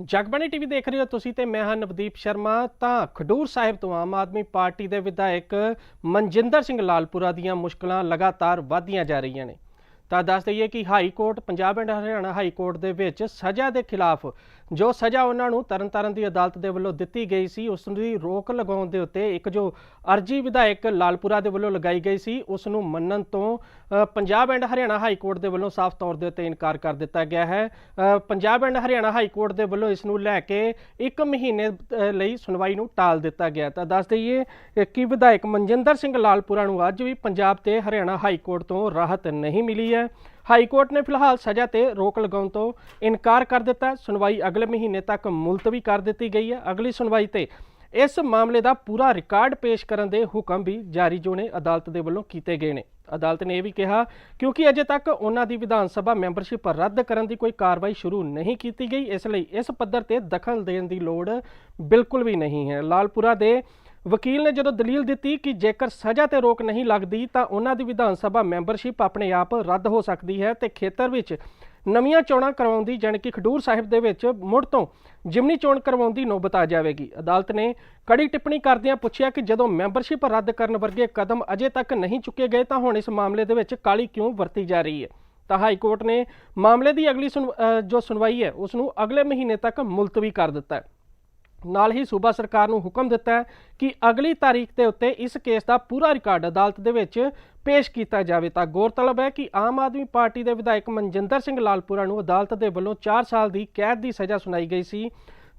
Jagbani TV ਦੇਖ ਰਹੇ ਹੋ ਤੁਸੀਂ ਤੇ ਮੈਂ ਹਾਂ ਨਵਦੀਪ ਸ਼ਰਮਾ। ਤਾਂ ਖਡੂਰ ਸਾਹਿਬ ਤੋਂ ਆਮ ਆਦਮੀ ਪਾਰਟੀ ਦੇ ਵਿਧਾਇਕ ਮਨਜਿੰਦਰ ਸਿੰਘ ਲਾਲਪੁਰਾ ਦੀਆਂ ਮੁਸ਼ਕਲਾਂ ਲਗਾਤਾਰ ਵਧਦੀਆਂ ਜਾ ਰਹੀਆਂ ਨੇ। ਤਾਂ ਦੱਸ ਦਈਏ ਕਿ high court, Punjab and Haryana high court ਦੇ ਵਿੱਚ ਸਜ਼ਾ ਦੇ ਖਿਲਾਫ ਜੋ ਸਜ਼ਾ ਉਹਨਾਂ ਨੂੰ ਤਰਨਤਾਰਨ ਦੀ ਅਦਾਲਤ ਦੇ ਵੱਲੋਂ ਦਿੱਤੀ ਗਈ ਸੀ, ਉਸ ਦੀ ਰੋਕ ਲਗਾਉਣ ਦੇ ਉੱਤੇ ਇੱਕ ਜੋ ਅਰਜੀ ਵਿਧਾਇਕ ਲਾਲਪੁਰਾ ਦੇ ਵੱਲੋਂ ਲਗਾਈ ਗਈ ਸੀ, ਉਸ ਨੂੰ ਮੰਨਣ ਤੋਂ Punjab and Haryana high court ਦੇ ਵੱਲੋਂ ਸਾਫ਼ ਤੌਰ ਦੇ ਉੱਤੇ ਇਨਕਾਰ ਕਰ ਦਿੱਤਾ ਗਿਆ ਹੈ। Punjab and Haryana high court ਦੇ ਵੱਲੋਂ ਇਸ ਨੂੰ ਲੈ ਕੇ ਇੱਕ ਮਹੀਨੇ ਲਈ ਸੁਣਵਾਈ ਨੂੰ ਟਾਲ ਦਿੱਤਾ ਗਿਆ। ਤਾਂ ਦੱਸ ਦਈਏ ਕਿ ਵਿਧਾਇਕ ਮਨਜਿੰਦਰ ਸਿੰਘ ਲਾਲਪੁਰਾ ਨੂੰ ਅੱਜ ਵੀ ਪੰਜਾਬ ਤੇ ਹਰਿਆਣਾ ਹਾਈ ਕੋਰਟ ਤੋਂ ਰਾਹਤ ਨਹੀਂ ਮਿਲੀ ਹੈ। ਹਾਈ ਕੋਰਟ ਨੇ ਫਿਲਹਾਲ ਸਜ਼ਾ ਤੇ ਰੋਕ ਲਗਾਉਣ ਤੋਂ ਇਨਕਾਰ ਕਰ ਦਿੱਤਾ ਸੁਣਵਾਈ ਅਗਲੇ ਮਹੀਨੇ ਤੱਕ ਮੁਲਤਵੀ ਕਰ ਦਿੱਤੀ ਗਈ ਹੈ। ਅਗਲੀ ਸੁਣਵਾਈ ਤੇ ਇਸ ਮਾਮਲੇ ਦਾ ਪੂਰਾ ਰਿਕਾਰਡ ਪੇਸ਼ ਕਰਨ ਦੇ ਹੁਕਮ ਵੀ ਜਾਰੀ ਜੋ ਨੇ ਅਦਾਲਤ ਦੇ ਵੱਲੋਂ ਕੀਤੇ ਗਏ ਨੇ। ਅਦਾਲਤ ਨੇ ਇਹ ਵੀ ਕਿਹਾ, ਕਿਉਂਕਿ ਅਜੇ ਤੱਕ ਉਹਨਾਂ ਦੀ ਵਿਧਾਨ ਸਭਾ ਮੈਂਬਰਸ਼ਿਪ ਰੱਦ ਕਰਨ ਦੀ ਕੋਈ ਕਾਰਵਾਈ ਸ਼ੁਰੂ ਨਹੀਂ ਕੀਤੀ ਗਈ, ਇਸ ਲਈ ਇਸ ਪੱਧਰ ਤੇ ਦਖਲ ਦੇਣ ਦੀ ਲੋੜ ਬਿਲਕੁਲ ਵੀ ਨਹੀਂ ਹੈ। ਲਾਲਪੁਰਾ ਦੇ ਵਕੀਲ ਨੇ ਜਦੋਂ ਦਲੀਲ ਦਿੱਤੀ ਕਿ ਜੇਕਰ ਸਜ਼ਾ ਤੇ ਰੋਕ ਨਹੀਂ ਲੱਗਦੀ ਤਾਂ ਉਹਨਾਂ ਦੀ ਵਿਧਾਨ ਸਭਾ ਮੈਂਬਰਸ਼ਿਪ ਆਪਣੇ ਆਪ ਰੱਦ ਹੋ ਸਕਦੀ ਹੈ ਤੇ ਖੇਤਰ ਵਿੱਚ ਨਵੀਆਂ ਚੋਣਾਂ ਕਰਵਾਉਣ ਦੀ ਜਾਣੀ ਕਿ ਖਡੂਰ ਸਾਹਿਬ ਦੇ ਵਿੱਚ ਮੁੜ ਤੋਂ ਜਿਮਨੀ ਚੋਣ ਕਰਵਾਉਣ ਦੀ ਨੌਬਤ ਆ ਜਾਵੇਗੀ। ਅਦਾਲਤ ਨੇ ਕੜੀ ਟਿੱਪਣੀ ਕਰਦਿਆਂ ਪੁੱਛਿਆ ਕਿ ਜਦੋਂ ਮੈਂਬਰਸ਼ਿਪ ਰੱਦ ਕਰਨ ਵਰਗੇ ਕਦਮ ਅਜੇ ਤੱਕ ਨਹੀਂ ਚੁੱਕੇ ਗਏ ਤਾਂ ਹੁਣ ਇਸ ਮਾਮਲੇ ਦੇ ਵਿੱਚ ਕਾਲੀ ਕਿਉਂ ਵਰਤੀ ਜਾ ਰਹੀ ਹੈ? ਤਾਂ ਹਾਈ ਕੋਰਟ ਨੇ ਮਾਮਲੇ ਦੀ ਅਗਲੀ ਸੁਣ- ਜੋ ਸੁਣਵਾਈ ਹੈ ਉਸ ਨੂੰ ਅਗਲੇ ਮਹੀਨੇ ਤੱਕ ਮੁਲਤਵੀ ਕਰ ਦਿੱਤਾ ਹੈ। ਨਾਲ ਹੀ ਸੂਬਾ ਸਰਕਾਰ ਨੂੰ ਹੁਕਮ ਦਿੱਤਾ ਹੈ ਕਿ ਅਗਲੀ ਤਾਰੀਖ ਦੇ ਉੱਤੇ ਇਸ ਕੇਸ ਦਾ ਪੂਰਾ ਰਿਕਾਰਡ ਅਦਾਲਤ ਦੇ ਵਿੱਚ ਪੇਸ਼ ਕੀਤਾ ਜਾਵੇ। ਤਾਂ ਗੌਰਤਲਬ ਹੈ ਕਿ ਆਮ ਆਦਮੀ ਪਾਰਟੀ ਦੇ ਵਿਧਾਇਕ ਮਨਜਿੰਦਰ ਸਿੰਘ ਲਾਲਪੁਰਾ ਨੂੰ ਅਦਾਲਤ ਦੇ ਵੱਲੋਂ 4 ਸਾਲ ਦੀ ਕੈਦ ਦੀ ਸਜ਼ਾ ਸੁਣਾਈ ਗਈ ਸੀ।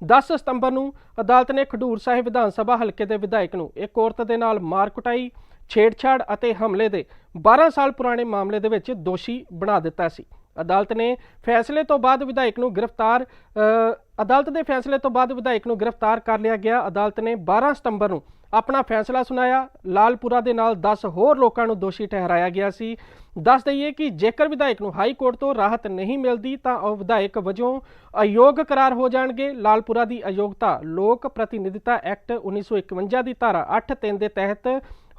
10 ਸਤੰਬਰ ਨੂੰ ਅਦਾਲਤ ਨੇ ਖਡੂਰ ਸਾਹਿਬ ਵਿਧਾਨ ਸਭਾ ਹਲਕੇ ਦੇ ਵਿਧਾਇਕ ਨੂੰ ਇੱਕ ਔਰਤ ਦੇ ਨਾਲ ਮਾਰ ਕੁਟਾਈ, ਛੇੜਛਾੜ ਅਤੇ ਹਮਲੇ ਦੇ 12 ਸਾਲ ਪੁਰਾਣੇ ਮਾਮਲੇ ਦੇ ਵਿੱਚ ਦੋਸ਼ੀ ਬਣਾ ਦਿੱਤਾ ਸੀ। ਅਦਾਲਤ ਨੇ ਫੈਸਲੇ ਤੋਂ ਬਾਅਦ ਵਿਧਾਇਕ ਨੂੰ ਗ੍ਰਿਫਤਾਰ ਅਦਾਲਤ ਦੇ ਫੈਸਲੇ ਤੋਂ ਬਾਅਦ ਵਿਧਾਇਕ ਨੂੰ ਗ੍ਰਿਫਤਾਰ ਕਰ ਲਿਆ ਗਿਆ। ਅਦਾਲਤ ਨੇ 12 ਸਤੰਬਰ ਨੂੰ ਆਪਣਾ ਫੈਸਲਾ ਸੁਣਾਇਆ। ਲਾਲਪੁਰਾ ਦੇ ਨਾਲ 10 ਹੋਰ ਲੋਕਾਂ ਨੂੰ ਦੋਸ਼ੀ ਠਹਿਰਾਇਆ ਗਿਆ ਸੀ। ਦੱਸ ਦਈਏ ਕਿ ਜੇਕਰ ਵਿਧਾਇਕ ਨੂੰ ਹਾਈ ਕੋਰਟ ਤੋਂ ਰਾਹਤ ਨਹੀਂ ਮਿਲਦੀ, ਤਾਂ ਉਹ ਵਿਧਾਇਕ ਵਜੋਂ ਅਯੋਗ ਕਰਾਰ ਹੋ ਜਾਣਗੇ। ਲਾਲਪੁਰਾ ਦੀ ਅਯੋਗਤਾ ਲੋਕ ਪ੍ਰਤੀਨਿਧਤਾ ਐਕਟ 1951 ਦੀ ਧਾਰਾ 8.3 ਦੇ ਤਹਿਤ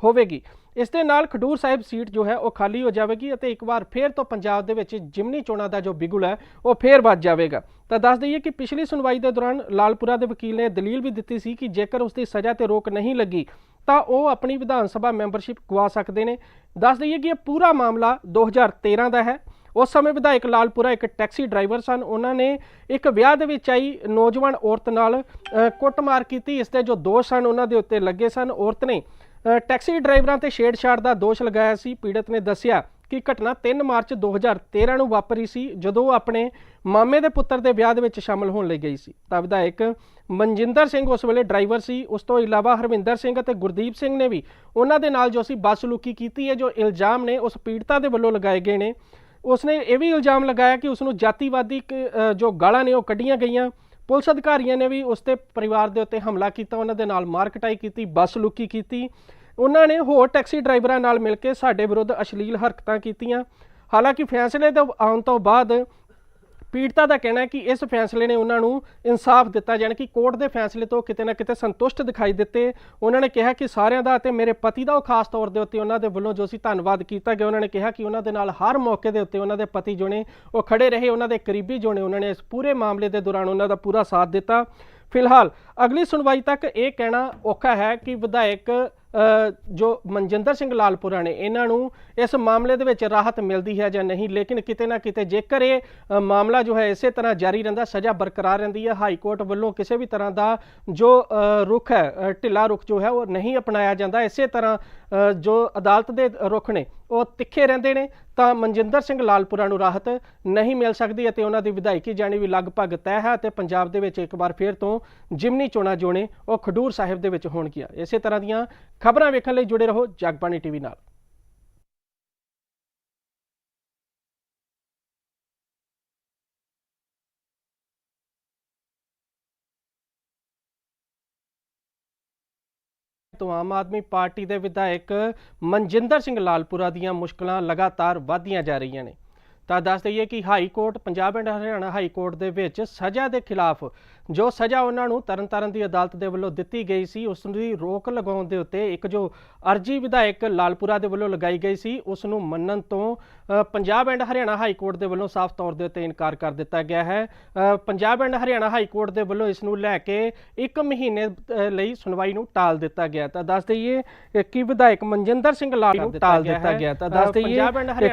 ਹੋਵੇਗੀ। ਇਸ ਦੇ ਨਾਲ ਖਡੂਰ ਸਾਹਿਬ ਸੀਟ ਜੋ ਹੈ ਉਹ ਖਾਲੀ ਹੋ ਜਾਵੇਗੀ ਅਤੇ ਇੱਕ ਵਾਰ ਫੇਰ ਤੋਂ ਪੰਜਾਬ ਦੇ ਵਿੱਚ ਜਿਮਨੀ ਚੋਣਾਂ ਦਾ ਜੋ ਬਿਗੁਲ ਹੈ, ਉਹ ਫੇਰ ਵੱਜ ਜਾਵੇਗਾ। ਤਾਂ ਦੱਸ ਦਈਏ ਕਿ ਪਿਛਲੀ ਸੁਣਵਾਈ ਦੇ ਦੌਰਾਨ ਲਾਲਪੁਰਾ ਦੇ ਵਕੀਲ ਨੇ ਦਲੀਲ ਵੀ ਦਿੱਤੀ ਸੀ ਕਿ ਜੇਕਰ ਉਸ ਦੀ ਸਜ਼ਾ ਤੇ ਰੋਕ ਨਹੀਂ ਲੱਗੀ, ਤਾਂ ਉਹ ਆਪਣੀ ਵਿਧਾਨ ਸਭਾ ਮੈਂਬਰਸ਼ਿਪ ਗਵਾ ਸਕਦੇ ਨੇ। ਦੱਸ ਦਈਏ ਕਿ ਇਹ ਪੂਰਾ ਮਾਮਲਾ 2013 ਦਾ ਹੈ। ਉਸ ਸਮੇਂ ਵਿਧਾਇਕ ਲਾਲਪੁਰਾ ਇੱਕ ਟੈਕਸੀ ਡਰਾਈਵਰ ਸਨ। ਉਹਨਾਂ ਨੇ ਇੱਕ ਵਿਆਹ ਦੇ ਵਿੱਚ ਆਈ ਨੌਜਵਾਨ ਔਰਤ ਨਾਲ ਕੁੱਟਮਾਰ ਕੀਤੀ। ਇਸ ਦੇ ਜੋ ਦੋਸ਼ ਸਨ, ਉਹਨਾਂ ਦੇ ਉੱਤੇ ਲੱਗੇ ਸਨ। ਔਰਤ ਨੇ ਟੈਕਸੀ ਡਰਾਈਵਰਾਂ ਤੇ ਛੇੜਛਾੜ ਦਾ ਦੋਸ਼ ਲਗਾਇਆ ਸੀ। ਪੀੜਤ ਨੇ ਦੱਸਿਆ ਕਿ ਘਟਨਾ 3 ਮਾਰਚ 2013 ਨੂੰ ਵਾਪਰੀ ਸੀ, ਜਦੋਂ ਉਹ ਆਪਣੇ ਮਾਮੇ ਦੇ ਪੁੱਤਰ ਦੇ ਵਿਆਹ ਦੇ ਵਿੱਚ ਸ਼ਾਮਲ ਹੋਣ ਲਈ ਗਈ ਸੀ। ਤਾਂ ਵਿਧਾਇਕ ਮਨਜਿੰਦਰ ਸਿੰਘ ਉਸ ਵੇਲੇ ਡਰਾਈਵਰ ਸੀ। ਉਸ ਤੋਂ ਇਲਾਵਾ ਹਰਵਿੰਦਰ ਸਿੰਘ ਅਤੇ ਗੁਰਦੀਪ ਸਿੰਘ ਨੇ ਵੀ ਉਹਨਾਂ ਦੇ ਨਾਲ ਜੋ ਸੀ ਬੱਸ ਲੁਕੀ ਕੀਤੀ ਹੈ, ਜੋ ਇਲਜ਼ਾਮ ਨੇ ਉਸ ਪੀੜਤਾ ਦੇ ਵੱਲੋਂ ਲਗਾਏ ਗਏ ਨੇ। ਉਸਨੇ ਇਹ ਵੀ ਇਲਜ਼ਾਮ ਲਗਾਇਆ ਕਿ ਉਸ ਨੂੰ ਜਾਤੀਵਾਦੀ ਕ- ਜੋ ਗਾਲਾਂ ਨੇ ਉਹ ਕੱਢੀਆਂ ਗਈਆਂ। ਪੁਲਿਸ ਅਧਿਕਾਰੀਆਂ ਨੇ ਵੀ ਉਸ ਤੇ ਪਰਿਵਾਰ ਦੇ ਉੱਤੇ ਹਮਲਾ ਕੀਤਾ, ਉਹਨਾਂ ਦੇ ਨਾਲ ਮਾਰਕਟਾਈ ਕੀਤੀ, ਬੱਸ ਲੁੱਕੀ ਕੀਤੀ। ਉਹਨਾਂ ਨੇ ਹੋਰ ਟੈਕਸੀ ਡਰਾਈਵਰਾਂ ਨਾਲ ਮਿਲ ਕੇ ਸਾਡੇ ਵਿਰੁੱਧ ਅਸ਼ਲੀਲ ਹਰਕਤਾਂ ਕੀਤੀਆਂ। ਹਾਲਾਂਕਿ ਫੈਸਲੇ ਦੇ ਆਉਣ ਤੋਂ ਬਾਅਦ ਪੀੜਤਾ ਦਾ ਕਹਿਣਾ ਹੈ ਕਿ ਇਸ ਫੈਸਲੇ ਨੇ ਉਹਨਾਂ ਨੂੰ ਇਨਸਾਫ ਦਿੱਤਾ, ਜਾਣੀ ਕਿ ਕੋਰਟ ਦੇ ਫੈਸਲੇ ਤੋਂ ਕਿਤੇ ਨਾ ਕਿਤੇ ਸੰਤੁਸ਼ਟ ਦਿਖਾਈ ਦਿੱਤੇ। ਉਹਨਾਂ ਨੇ ਕਿਹਾ ਕਿ ਸਾਰਿਆਂ ਦਾ ਅਤੇ ਮੇਰੇ ਪਤੀ ਦਾ ਉਹ ਖਾਸ ਤੌਰ ਦੇ ਉੱਤੇ ਉਹਨਾਂ ਦੇ ਵੱਲੋਂ ਜੋ ਸੀ ਧੰਨਵਾਦ ਕੀਤਾ ਗਿਆ, ਉਹਨਾਂ ਨੇ ਕਿਹਾ ਕਿ ਉਹਨਾਂ ਦੇ ਨਾਲ ਹਰ ਮੌਕੇ ਦੇ ਉੱਤੇ ਉਹਨਾਂ ਦੇ ਪਤੀ ਜੋ ਨੇ ਉਹ ਖੜੇ ਰਹੇ, ਉਹਨਾਂ ਦੇ ਕਰੀਬੀ ਜੋ ਨੇ ਉਹਨਾਂ ਨੇ ਇਸ ਪੂਰੇ ਮਾਮਲੇ ਦੇ ਦੌਰਾਨ ਉਹਨਾਂ ਦਾ ਪੂਰਾ ਸਾਥ ਦਿੱਤਾ। ਫਿਲਹਾਲ ਅਗਲੀ ਸੁਣਵਾਈ ਤੱਕ ਇਹ ਕਹਿਣਾ ਔਖਾ ਹੈ ਕਿ ਵਿਧਾਇਕ ਜੋ ਮਨਜਿੰਦਰ ਸਿੰਘ ਲਾਲਪੁਰਾ ਨੇ ਇਹਨਾਂ ਨੂੰ ਇਸ ਮਾਮਲੇ ਦੇ ਵਿੱਚ ਰਾਹਤ ਮਿਲਦੀ ਹੈ ਜਾਂ ਨਹੀਂ ਲੇਕਿਨ ਕਿਤੇ ਨਾ ਕਿਤੇ ਜੇਕਰ ਇਹ ਮਾਮਲਾ ਜੋ ਹੈ ਇਸੇ ਤਰ੍ਹਾਂ ਜਾਰੀ ਰਹਿੰਦਾ ਸਜ਼ਾ ਬਰਕਰਾਰ ਰਹਿੰਦੀ ਹੈ। ਹਾਈ ਕੋਰਟ ਵੱਲੋਂ ਕਿਸੇ ਵੀ ਤਰ੍ਹਾਂ ਦਾ ਜੋ ਅ, ਰੁਖ ਹੈ ਢਿੱਲਾ ਰੁਖ ਜੋ ਹੈ ਉਹ ਨਹੀਂ ਅਪਣਾਇਆ ਜਾਂਦਾ। ਇਸੇ ਤਰ੍ਹਾਂ ਜੋ ਅਦਾਲਤ ਦੇ ਰੁਖ ਨੇ ਉਹ ਤਿੱਖੇ ਰਹਿੰਦੇ ਨੇ ਤਾਂ ਮਨਜਿੰਦਰ ਸਿੰਘ ਲਾਲਪੁਰਾ ਨੂੰ ਰਾਹਤ ਨਹੀਂ ਮਿਲ ਸਕਦੀ ਅਤੇ ਉਹਨਾਂ ਦੀ ਵਿਧਾਇਕੀ ਜਾਣੀ ਵੀ ਲਗਭਗ ਤੈਅ ਹੈ ਅਤੇ ਪੰਜਾਬ ਦੇ ਵਿੱਚ ਇੱਕ ਵਾਰ ਫੇਰ ਤੋਂ ਜਿਮਨੀ ਚੋਣਾਂ ਜੋ ਨੇ ਉਹ ਖਡੂਰ ਸਾਹਿਬ ਦੇ ਵਿੱਚ ਹੋਣਗੀਆਂ। ਇਸੇ ਤਰ੍ਹਾਂ ਦੀਆਂ ਖਬਰਾਂ ਵੇਖਣ ਲਈ ਜੁੜੇ ਰਹੋ ਜਗਬਾਣੀ ਟੀਵੀ ਨਾਲ। ਤੋਂ ਆਮ ਆਦਮੀ ਪਾਰਟੀ ਦੇ ਵਿਧਾਇਕ ਮਨਜਿੰਦਰ ਸਿੰਘ ਲਾਲਪੁਰਾ ਦੀਆਂ ਮੁਸ਼ਕਲਾਂ ਲਗਾਤਾਰ ਵਧਦੀਆਂ ਜਾ ਰਹੀਆਂ ਨੇ। ਤਾਂ ਦੱਸ ਦਈਏ ਕਿ high court Punjab and Haryana high court ਦੇ ਵਿੱਚ ਸਜ਼ਾ ਦੇ ਖਿਲਾਫ ਜੋ ਸਜ਼ਾ ਉਹਨਾਂ ਨੂੰ ਤਰਨਤਾਰਨ ਦੀ ਅਦਾਲਤ ਦੇ ਵੱਲੋਂ ਦਿੱਤੀ ਗਈ ਸੀ ਉਸ ਦੀ ਰੋਕ ਲਗਾਉਣ ਦੇ ਉੱਤੇ ਇੱਕ ਜੋ ਅਰਜੀ ਵਿਧਾਇਕ ਲਾਲਪੁਰਾ ਦੇ ਵੱਲੋਂ ਲਗਾਈ ਗਈ ਸੀ ਉਸ ਨੂੰ ਮੰਨਣ ਤੋਂ Punjab and Haryana high court ਦੇ ਵੱਲੋਂ ਸਾਫ਼ ਤੌਰ ਦੇ ਉੱਤੇ ਇਨਕਾਰ ਕਰ ਦਿੱਤਾ ਗਿਆ ਹੈ। Punjab and Haryana high court ਦੇ ਵੱਲੋਂ ਇਸ ਨੂੰ ਲੈ ਕੇ ਇੱਕ ਮਹੀਨੇ ਅ, ਲਈ ਸੁਣਵਾਈ ਨੂੰ ਟਾਲ ਦਿੱਤਾ ਗਿਆ ਤਾਂ ਦੱਸ ਦਈਏ ਕਿ ਵਿਧਾਇਕ ਮਨਜਿੰਦਰ ਸਿੰਘ ਲਾਲ ਨੂੰ ਟਾਲ ਦਿੱਤਾ ਗਿਆ ਤਾਂ ਦੱਸ ਦਈਏ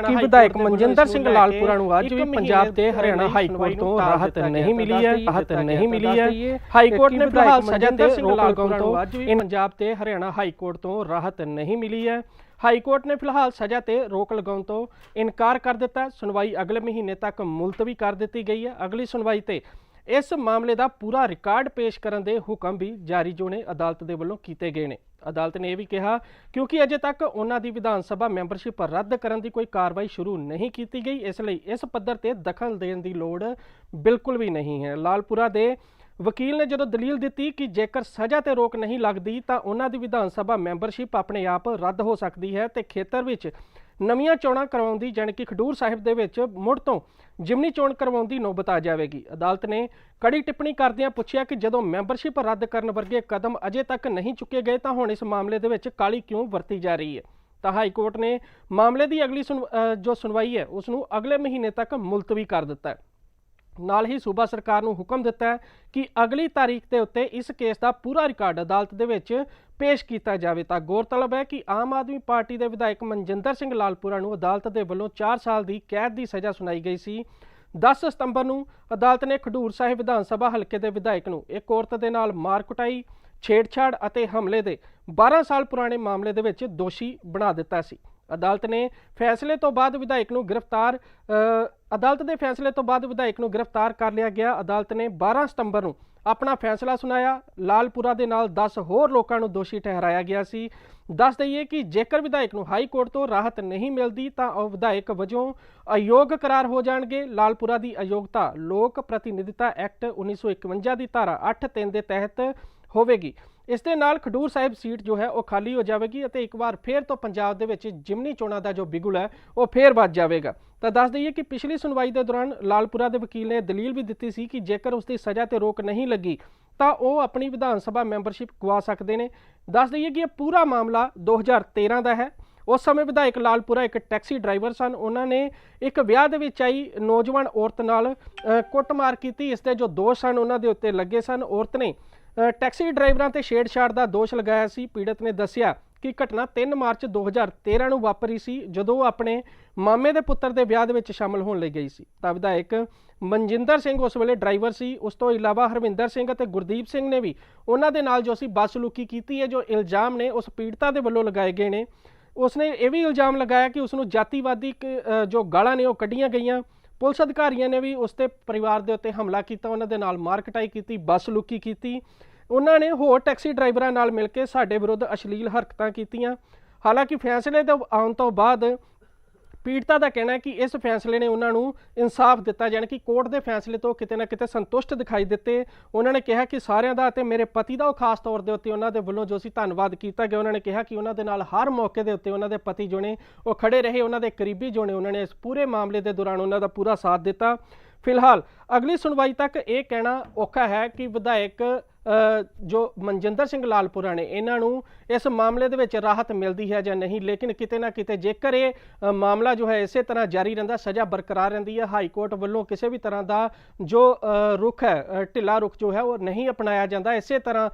ਕਿ ਵਿਧਾਇਕ ਮਨਜਿੰਦਰ ਸਿੰਘ ਲਾਲਪੁਰਾ ਨੂੰ ਅੱਜ ਵੀ ਪੰਜਾਬ ਤੇ ਹਰਿਆਣਾ ਹਾਈ ਕੋਰਟ ਤੋਂ ਰਾਹਤ ਨਹੀਂ ਮਿਲੀ ਹੈ ਰਾਹਤ ਨਹੀਂ ਮਿਲੀ। ਹੈ। ਹਾਈ ਕੋਰਟ ਨੇ ਫਿਲਹਾਲ ਸਜ਼ਾ ਤੇ ਰੋਕ ਲਗਾਉਣ ਤੋਂ ਵੀ ਪੰਜਾਬ ਤੇ ਹਰਿਆਣਾ ਹਾਈ ਕੋਰਟ ਤੋਂ ਰਾਹਤ ਨਹੀਂ ਮਿਲੀ ਹੈ। ਹਾਈ ਕੋਰਟ ਨੇ ਫਿਲਹਾਲ ਸਜ਼ਾ ਤੇ ਰੋਕ ਲਗਾਉਣ ਤੋਂ ਇਨਕਾਰ ਕਰ ਦਿੱਤਾ। ਸੁਣਵਾਈ ਅਗਲੇ ਮਹੀਨੇ ਤੱਕ ਮੁਲਤਵੀ ਕਰ ਦਿੱਤੀ ਗਈ ਹੈ। ਅਗਲੀ ਸੁਣਵਾਈ ਤੇ ਇਸ ਮਾਮਲੇ ਦਾ ਪੂਰਾ ਰਿਕਾਰਡ ਪੇਸ਼ ਕਰਨ ਦੇ ਹੁਕਮ ਵੀ ਜਾਰੀ ਜੋ ਨੇ ਅਦਾਲਤ ਦੇ ਵੱਲੋਂ ਕੀਤੇ ਗਏ ਨੇ। ਅਦਾਲਤ ਨੇ ਇਹ ਵੀ ਕਿਹਾ, ਕਿਉਂਕਿ ਅਜੇ ਤੱਕ ਉਹਨਾਂ ਦੀ ਵਿਧਾਨ ਸਭਾ ਮੈਂਬਰਸ਼ਿਪ ਰੱਦ ਕਰਨ ਦੀ ਕੋਈ ਕਾਰਵਾਈ ਸ਼ੁਰੂ ਨਹੀਂ ਕੀਤੀ ਗਈ, ਇਸ ਲਈ ਇਸ ਪੱਧਰ ਤੇ ਦਖਲ ਦੇਣ ਦੀ ਲੋੜ ਬਿਲਕੁਲ ਵੀ ਨਹੀਂ ਹੈ। ਲਾਲਪੁਰਾ ਦੇ ਵਕੀਲ ਨੇ ਜਦੋਂ ਦਲੀਲ ਦਿੱਤੀ ਕਿ ਜੇਕਰ ਸਜ਼ਾ ਤੇ ਰੋਕ ਨਹੀਂ ਲੱਗਦੀ ਤਾਂ ਉਹਨਾਂ ਦੀ ਵਿਧਾਨ ਸਭਾ ਮੈਂਬਰਸ਼ਿਪ ਆਪਣੇ ਆਪ ਰੱਦ ਹੋ ਸਕਦੀ ਹੈ ਤੇ ਖੇਤਰ ਵਿੱਚ ਨਵੀਆਂ ਚੋਣਾਂ ਕਰਵਾਉਣ ਦੀ ਜਾਣੀ ਕਿ ਖਡੂਰ ਸਾਹਿਬ ਦੇ ਵਿੱਚ ਮੁੜ ਤੋਂ ਜਿਮਨੀ ਚੋਣ ਕਰਵਾਉਣ ਦੀ ਨੌਬਤ ਆ ਜਾਵੇਗੀ। ਅਦਾਲਤ ਨੇ ਕੜੀ ਟਿੱਪਣੀ ਕਰਦਿਆਂ ਪੁੱਛਿਆ ਕਿ ਜਦੋਂ ਮੈਂਬਰਸ਼ਿਪ ਰੱਦ ਕਰਨ ਵਰਗੇ ਕਦਮ ਅਜੇ ਤੱਕ ਨਹੀਂ ਚੁੱਕੇ ਗਏ, ਤਾਂ ਹੁਣ ਇਸ ਮਾਮਲੇ ਦੇ ਵਿੱਚ ਕਾਲੀ ਕਿਉਂ ਵਰਤੀ ਜਾ ਰਹੀ ਹੈ? ਤਾਂ ਹਾਈ ਕੋਰਟ ਨੇ ਮਾਮਲੇ ਦੀ ਅਗਲੀ ਸੁਣ- ਜੋ ਸੁਣਵਾਈ ਹੈ ਉਸ ਨੂੰ ਅਗਲੇ ਮਹੀਨੇ ਤੱਕ ਮੁਲਤਵੀ ਕਰ ਦਿੱਤਾ ਹੈ। ਨਾਲ ਹੀ ਸੂਬਾ ਸਰਕਾਰ ਨੂੰ ਹੁਕਮ ਦਿੱਤਾ ਹੈ ਕਿ ਅਗਲੀ ਤਾਰੀਖ ਦੇ ਉੱਤੇ ਇਸ ਕੇਸ ਦਾ ਪੂਰਾ ਰਿਕਾਰਡ ਅਦਾਲਤ ਦੇ ਵਿੱਚ ਪੇਸ਼ ਕੀਤਾ ਜਾਵੇ। ਤਾਂ ਗੌਰਤਲਬ ਹੈ ਕਿ ਆਮ ਆਦਮੀ ਪਾਰਟੀ ਦੇ ਵਿਧਾਇਕ ਮਨਜਿੰਦਰ ਸਿੰਘ ਲਾਲਪੁਰਾ ਨੂੰ ਅਦਾਲਤ ਦੇ ਵੱਲੋਂ 4 ਸਾਲ ਦੀ ਕੈਦ ਦੀ ਸਜ਼ਾ ਸੁਣਾਈ ਗਈ ਸੀ। 10 ਸਤੰਬਰ ਨੂੰ ਅਦਾਲਤ ਨੇ ਖਡੂਰ ਸਾਹਿਬ ਵਿਧਾਨ ਸਭਾ ਹਲਕੇ ਦੇ ਵਿਧਾਇਕ ਨੂੰ ਇੱਕ ਔਰਤ ਦੇ ਨਾਲ ਮਾਰ ਕੁਟਾਈ, ਛੇੜਛਾੜ ਅਤੇ ਹਮਲੇ ਦੇ 12 ਸਾਲ ਪੁਰਾਣੇ ਮਾਮਲੇ ਦੇ ਵਿੱਚ ਦੋਸ਼ੀ ਬਣਾ ਦਿੱਤਾ ਸੀ। ਅਦਾਲਤ ਨੇ ਫੈਸਲੇ ਤੋਂ ਬਾਅਦ ਵਿਧਾਇਕ ਨੂੰ ਗ੍ਰਿਫਤਾਰ ਅਦਾਲਤ ਦੇ ਫੈਸਲੇ ਤੋਂ ਬਾਅਦ ਵਿਧਾਇਕ ਨੂੰ ਗ੍ਰਿਫਤਾਰ ਕਰ ਲਿਆ ਗਿਆ। ਅਦਾਲਤ ਨੇ 12 ਸਤੰਬਰ ਨੂੰ ਆਪਣਾ ਫੈਸਲਾ ਸੁਣਾਇਆ। ਲਾਲਪੁਰਾ ਦੇ ਨਾਲ 10 ਹੋਰ ਲੋਕਾਂ ਨੂੰ ਦੋਸ਼ੀ ਠਹਿਰਾਇਆ ਗਿਆ ਸੀ। ਦੱਸ ਦਈਏ ਕਿ ਜੇਕਰ ਵਿਧਾਇਕ ਨੂੰ ਹਾਈ ਕੋਰਟ ਤੋਂ ਰਾਹਤ ਨਹੀਂ ਮਿਲਦੀ, ਤਾਂ ਉਹ ਵਿਧਾਇਕ ਵਜੋਂ ਅਯੋਗ ਕਰਾਰ ਹੋ ਜਾਣਗੇ। ਲਾਲਪੁਰਾ ਦੀ ਅਯੋਗਤਾ ਲੋਕ ਪ੍ਰਤੀਨਿਧਤਾ ਐਕਟ 1951 ਦੀ ਧਾਰਾ 8.3 ਦੇ ਤਹਿਤ ਹੋਵੇਗੀ। ਇਸ ਦੇ ਨਾਲ ਖਡੂਰ ਸਾਹਿਬ ਸੀਟ ਜੋ ਹੈ ਉਹ ਖਾਲੀ ਹੋ ਜਾਵੇਗੀ ਅਤੇ ਇੱਕ ਵਾਰ ਫੇਰ ਤੋਂ ਪੰਜਾਬ ਦੇ ਵਿੱਚ ਜਿਮਨੀ ਚੋਣਾਂ ਦਾ ਜੋ ਬਿਗੁਲ ਹੈ, ਉਹ ਫੇਰ ਵੱਜ ਜਾਵੇਗਾ। ਤਾਂ ਦੱਸ ਦਈਏ ਕਿ ਪਿਛਲੀ ਸੁਣਵਾਈ ਦੇ ਦੌਰਾਨ ਲਾਲਪੁਰਾ ਦੇ ਵਕੀਲ ਨੇ ਦਲੀਲ ਵੀ ਦਿੱਤੀ ਸੀ ਕਿ ਜੇਕਰ ਉਸ ਦੀ ਸਜ਼ਾ ਤੇ ਰੋਕ ਨਹੀਂ ਲੱਗੀ, ਤਾਂ ਉਹ ਆਪਣੀ ਵਿਧਾਨ ਸਭਾ ਮੈਂਬਰਸ਼ਿਪ ਗਵਾ ਸਕਦੇ ਨੇ। ਦੱਸ ਦਈਏ ਕਿ ਇਹ ਪੂਰਾ ਮਾਮਲਾ 2013 ਦਾ ਹੈ। ਉਸ ਸਮੇਂ ਵਿਧਾਇਕ ਲਾਲਪੁਰਾ ਇੱਕ ਟੈਕਸੀ ਡਰਾਈਵਰ ਸਨ। ਉਹਨਾਂ ਨੇ ਇੱਕ ਵਿਆਹ ਦੇ ਵਿੱਚ ਆਈ ਨੌਜਵਾਨ ਔਰਤ ਨਾਲ ਕੁੱਟਮਾਰ ਕੀਤੀ। ਇਸ ਦੇ ਜੋ ਦੋਸ਼ ਸਨ, ਉਹਨਾਂ ਦੇ ਉੱਤੇ ਲੱਗੇ ਸਨ। ਔਰਤ ਨੇ ਟੈਕਸੀ ਡਰਾਈਵਰਾਂ ਤੇ ਛੇੜਛਾੜ ਦਾ ਦੋਸ਼ ਲਗਾਇਆ ਸੀ। ਪੀੜਤ ਨੇ ਦੱਸਿਆ ਕਿ ਘਟਨਾ 3 ਮਾਰਚ 2013 ਨੂੰ ਵਾਪਰੀ ਸੀ, ਜਦੋਂ ਆਪਣੇ ਮਾਮੇ ਦੇ ਪੁੱਤਰ ਦੇ ਵਿਆਹ ਦੇ ਵਿੱਚ ਸ਼ਾਮਲ ਹੋਣ ਲਈ ਗਈ ਸੀ। ਤਾਂ ਵਿਧਾਇਕ ਮਨਜਿੰਦਰ ਸਿੰਘ ਉਸ ਵੇਲੇ ਡਰਾਈਵਰ ਸੀ। ਉਸ ਤੋਂ ਇਲਾਵਾ ਹਰਵਿੰਦਰ ਸਿੰਘ ਅਤੇ ਗੁਰਦੀਪ ਸਿੰਘ ਨੇ ਵੀ ਉਹਨਾਂ ਦੇ ਨਾਲ ਜੋ ਸੀ ਬਦਸਲੂਕੀ ਕੀਤੀ ਹੈ, ਜੋ ਇਲਜ਼ਾਮ ਨੇ ਉਸ ਪੀੜਤਾ ਦੇ ਵੱਲੋਂ ਲਗਾਏ ਗਏ ਨੇ। ਉਸਨੇ ਇਹ ਵੀ ਇਲਜ਼ਾਮ ਲਗਾਇਆ ਕਿ ਉਸ ਨੂੰ ਜਾਤੀਵਾਦੀ ਕ- ਜੋ ਗਾਲਾਂ ਨੇ ਉਹ ਕੱਢੀਆਂ ਗਈਆਂ। ਪੁਲਿਸ ਅਧਿਕਾਰੀਆਂ ਨੇ ਵੀ ਉਸ ਤੇ ਪਰਿਵਾਰ ਦੇ ਉੱਤੇ ਹਮਲਾ ਕੀਤਾ, ਉਹਨਾਂ ਦੇ ਨਾਲ ਮਾਰਕਟਾਈ ਕੀਤੀ, ਬੱਸ ਲੁਕੀ ਕੀਤੀ। ਉਹਨਾਂ ਨੇ ਹੋਰ ਟੈਕਸੀ ਡਰਾਈਵਰਾਂ ਨਾਲ ਮਿਲ ਕੇ ਸਾਡੇ ਵਿਰੁੱਧ ਅਸ਼ਲੀਲ ਹਰਕਤਾਂ ਕੀਤੀਆਂ। ਹਾਲਾਂਕਿ ਫੈਸਲੇ ਦੇ ਆਉਣ ਤੋਂ ਬਾਅਦ ਪੀੜਤਾ ਦਾ ਕਹਿਣਾ ਹੈ ਕਿ ਇਸ ਫੈਸਲੇ ਨੇ ਉਹਨਾਂ ਨੂੰ ਇਨਸਾਫ ਦਿੱਤਾ, ਜਾਣੀ ਕਿ ਕੋਰਟ ਦੇ ਫੈਸਲੇ ਤੋਂ ਕਿਤੇ ਨਾ ਕਿਤੇ ਸੰਤੁਸ਼ਟ ਦਿਖਾਈ ਦਿੱਤੇ। ਉਹਨਾਂ ਨੇ ਕਿਹਾ ਕਿ ਸਾਰਿਆਂ ਦਾ ਅਤੇ ਮੇਰੇ ਪਤੀ ਦਾ ਉਹ ਖਾਸ ਤੌਰ ਦੇ ਉੱਤੇ ਉਹਨਾਂ ਦੇ ਵੱਲੋਂ ਜੋ ਸੀ ਧੰਨਵਾਦ ਕੀਤਾ ਗਿਆ। ਉਹਨਾਂ ਨੇ ਕਿਹਾ ਕਿ ਉਹਨਾਂ ਦੇ ਨਾਲ ਹਰ ਮੌਕੇ ਦੇ ਉੱਤੇ ਉਹਨਾਂ ਦੇ ਪਤੀ ਜੋ ਨੇ, ਉਹ ਖੜੇ ਰਹੇ, ਉਹਨਾਂ ਦੇ ਕਰੀਬੀ ਜੋ ਨੇ, ਉਹਨਾਂ ਨੇ ਇਸ ਪੂਰੇ ਮਾਮਲੇ ਦੇ ਦੌਰਾਨ ਉਹਨਾਂ ਦਾ ਪੂਰਾ ਸਾਥ ਦਿੱਤਾ। ਫਿਲਹਾਲ ਅਗਲੀ ਸੁਣਵਾਈ ਤੱਕ ਇਹ ਕਹਿਣਾ ਔਖਾ ਹੈ ਕਿ ਵਿਧਾਇਕ ਜੋ ਮਨਜਿੰਦਰ ਸਿੰਘ ਲਾਲਪੁਰਾ ਨੇ ਇਹਨਾਂ ਨੂੰ ਇਸ ਮਾਮਲੇ ਦੇ ਵਿੱਚ ਰਾਹਤ ਮਿਲਦੀ ਹੈ ਜਾਂ ਨਹੀਂ ਲੇਕਿਨ ਕਿਤੇ ਨਾ ਕਿਤੇ ਜੇਕਰ ਇਹ ਮਾਮਲਾ ਜੋ ਹੈ ਇਸੇ ਤਰ੍ਹਾਂ ਜਾਰੀ ਰਹਿੰਦਾ ਸਜ਼ਾ ਬਰਕਰਾਰ ਰਹਿੰਦੀ ਹੈ। ਹਾਈ ਕੋਰਟ ਵੱਲੋਂ ਕਿਸੇ ਵੀ ਤਰ੍ਹਾਂ ਦਾ ਜੋ ਅ, ਰੁਖ ਹੈ ਢਿੱਲਾ ਰੁਖ ਜੋ ਹੈ ਉਹ ਨਹੀਂ ਅਪਣਾਇਆ ਜਾਂਦਾ। ਇਸੇ ਤਰ੍ਹਾਂ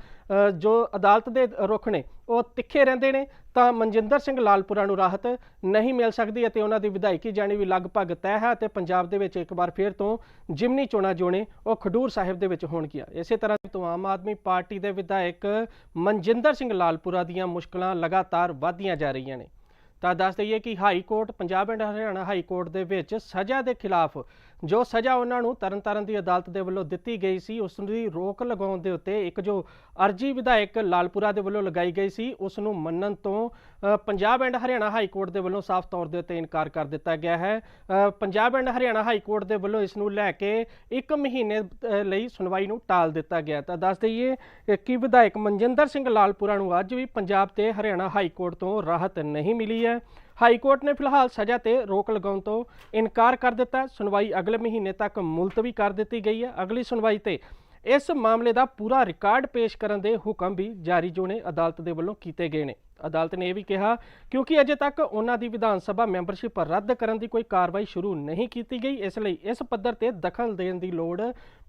ਜੋ ਅਦਾਲਤ ਦੇ ਰੁਖ ਨੇ ਉਹ ਤਿੱਖੇ ਰਹਿੰਦੇ ਨੇ ਤਾਂ ਮਨਜਿੰਦਰ ਸਿੰਘ ਲਾਲਪੁਰਾ ਨੂੰ ਰਾਹਤ ਨਹੀਂ ਮਿਲ ਸਕਦੀ ਅਤੇ ਉਹਨਾਂ ਦੀ ਵਿਧਾਇਕੀ ਜਾਣੀ ਵੀ ਲਗਭਗ ਤੈਅ ਹੈ ਤੇ ਪੰਜਾਬ ਦੇ ਵਿੱਚ ਇੱਕ ਵਾਰ ਫੇਰ ਤੋਂ ਜਿਮਨੀ ਚੋਣਾਂ ਜੋ ਨੇ ਉਹ ਖਡੂਰ ਸਾਹਿਬ ਦੇ ਵਿੱਚ ਹੋਣਗੀਆਂ। ਇਸੇ ਤਰ੍ਹਾਂ ਤੋਂ ਆਮ ਆਦ ਆਦਮੀ ਪਾਰਟੀ ਦੇ ਵਿਧਾਇਕ ਮਨਜਿੰਦਰ ਸਿੰਘ ਲਾਲਪੁਰਾ ਦੀਆਂ ਮੁਸ਼ਕਲਾਂ ਲਗਾਤਾਰ ਵਧਦੀਆਂ ਜਾ ਰਹੀਆਂ ਨੇ। ਤਾਂ ਦੱਸ ਦਈਏ ਕਿ high court Punjab and Haryana high court ਦੇ ਵਿੱਚ ਸਜ਼ਾ ਦੇ ਖਿਲਾਫ ਜੋ ਸਜ਼ਾ ਉਹਨਾਂ ਨੂੰ ਤਰਨਤਾਰਨ ਦੀ ਅਦਾਲਤ ਦੇ ਵੱਲੋਂ ਦਿੱਤੀ ਗਈ ਸੀ, ਉਸ ਦੀ ਰੋਕ ਲਗਾਉਣ ਦੇ ਉੱਤੇ ਇੱਕ ਜੋ ਅਰਜੀ ਵਿਧਾਇਕ ਲਾਲਪੁਰਾ ਦੇ ਵੱਲੋਂ ਲਗਾਈ ਗਈ ਸੀ, ਉਸ ਨੂੰ ਮੰਨਣ ਤੋਂ Punjab and Haryana high court ਦੇ ਵੱਲੋਂ ਸਾਫ਼ ਤੌਰ ਦੇ ਉੱਤੇ ਇਨਕਾਰ ਕਰ ਦਿੱਤਾ ਗਿਆ ਹੈ। Punjab and Haryana high court ਦੇ ਵੱਲੋਂ ਇਸ ਨੂੰ ਲੈ ਕੇ ਇੱਕ ਮਹੀਨੇ ਲਈ ਸੁਣਵਾਈ ਨੂੰ ਟਾਲ ਦਿੱਤਾ ਗਿਆ। ਤਾਂ ਦੱਸ ਦਈਏ ਕਿ ਵਿਧਾਇਕ ਮਨਜਿੰਦਰ ਸਿੰਘ ਲਾਲਪੁਰਾ ਨੂੰ ਅੱਜ ਵੀ ਪੰਜਾਬ ਤੇ ਹਰਿਆਣਾ ਹਾਈ ਕੋਰਟ ਤੋਂ ਰਾਹਤ ਨਹੀਂ ਮਿਲੀ ਹੈ। ਹਾਈ ਕੋਰਟ ਨੇ ਫਿਲਹਾਲ ਸਜ਼ਾ ਤੇ ਰੋਕ ਲਗਾਉਣ ਤੋਂ ਇਨਕਾਰ ਕਰ ਦਿੱਤਾ ਸੁਣਵਾਈ ਅਗਲੇ ਮਹੀਨੇ ਤੱਕ ਮੁਲਤਵੀ ਕਰ ਦਿੱਤੀ ਗਈ ਹੈ। ਅਗਲੀ ਸੁਣਵਾਈ ਤੇ ਇਸ ਮਾਮਲੇ ਦਾ ਪੂਰਾ ਰਿਕਾਰਡ ਪੇਸ਼ ਕਰਨ ਦੇ ਹੁਕਮ ਵੀ ਜਾਰੀ ਜੋ ਨੇ ਅਦਾਲਤ ਦੇ ਵੱਲੋਂ ਕੀਤੇ ਗਏ ਨੇ। ਅਦਾਲਤ ਨੇ ਇਹ ਵੀ ਕਿਹਾ, ਕਿਉਂਕਿ ਅਜੇ ਤੱਕ ਉਹਨਾਂ ਦੀ ਵਿਧਾਨ ਸਭਾ ਮੈਂਬਰਸ਼ਿਪ ਰੱਦ ਕਰਨ ਦੀ ਕੋਈ ਕਾਰਵਾਈ ਸ਼ੁਰੂ ਨਹੀਂ ਕੀਤੀ ਗਈ, ਇਸ ਲਈ ਇਸ ਪੱਧਰ ਤੇ ਦਖਲ ਦੇਣ ਦੀ ਲੋੜ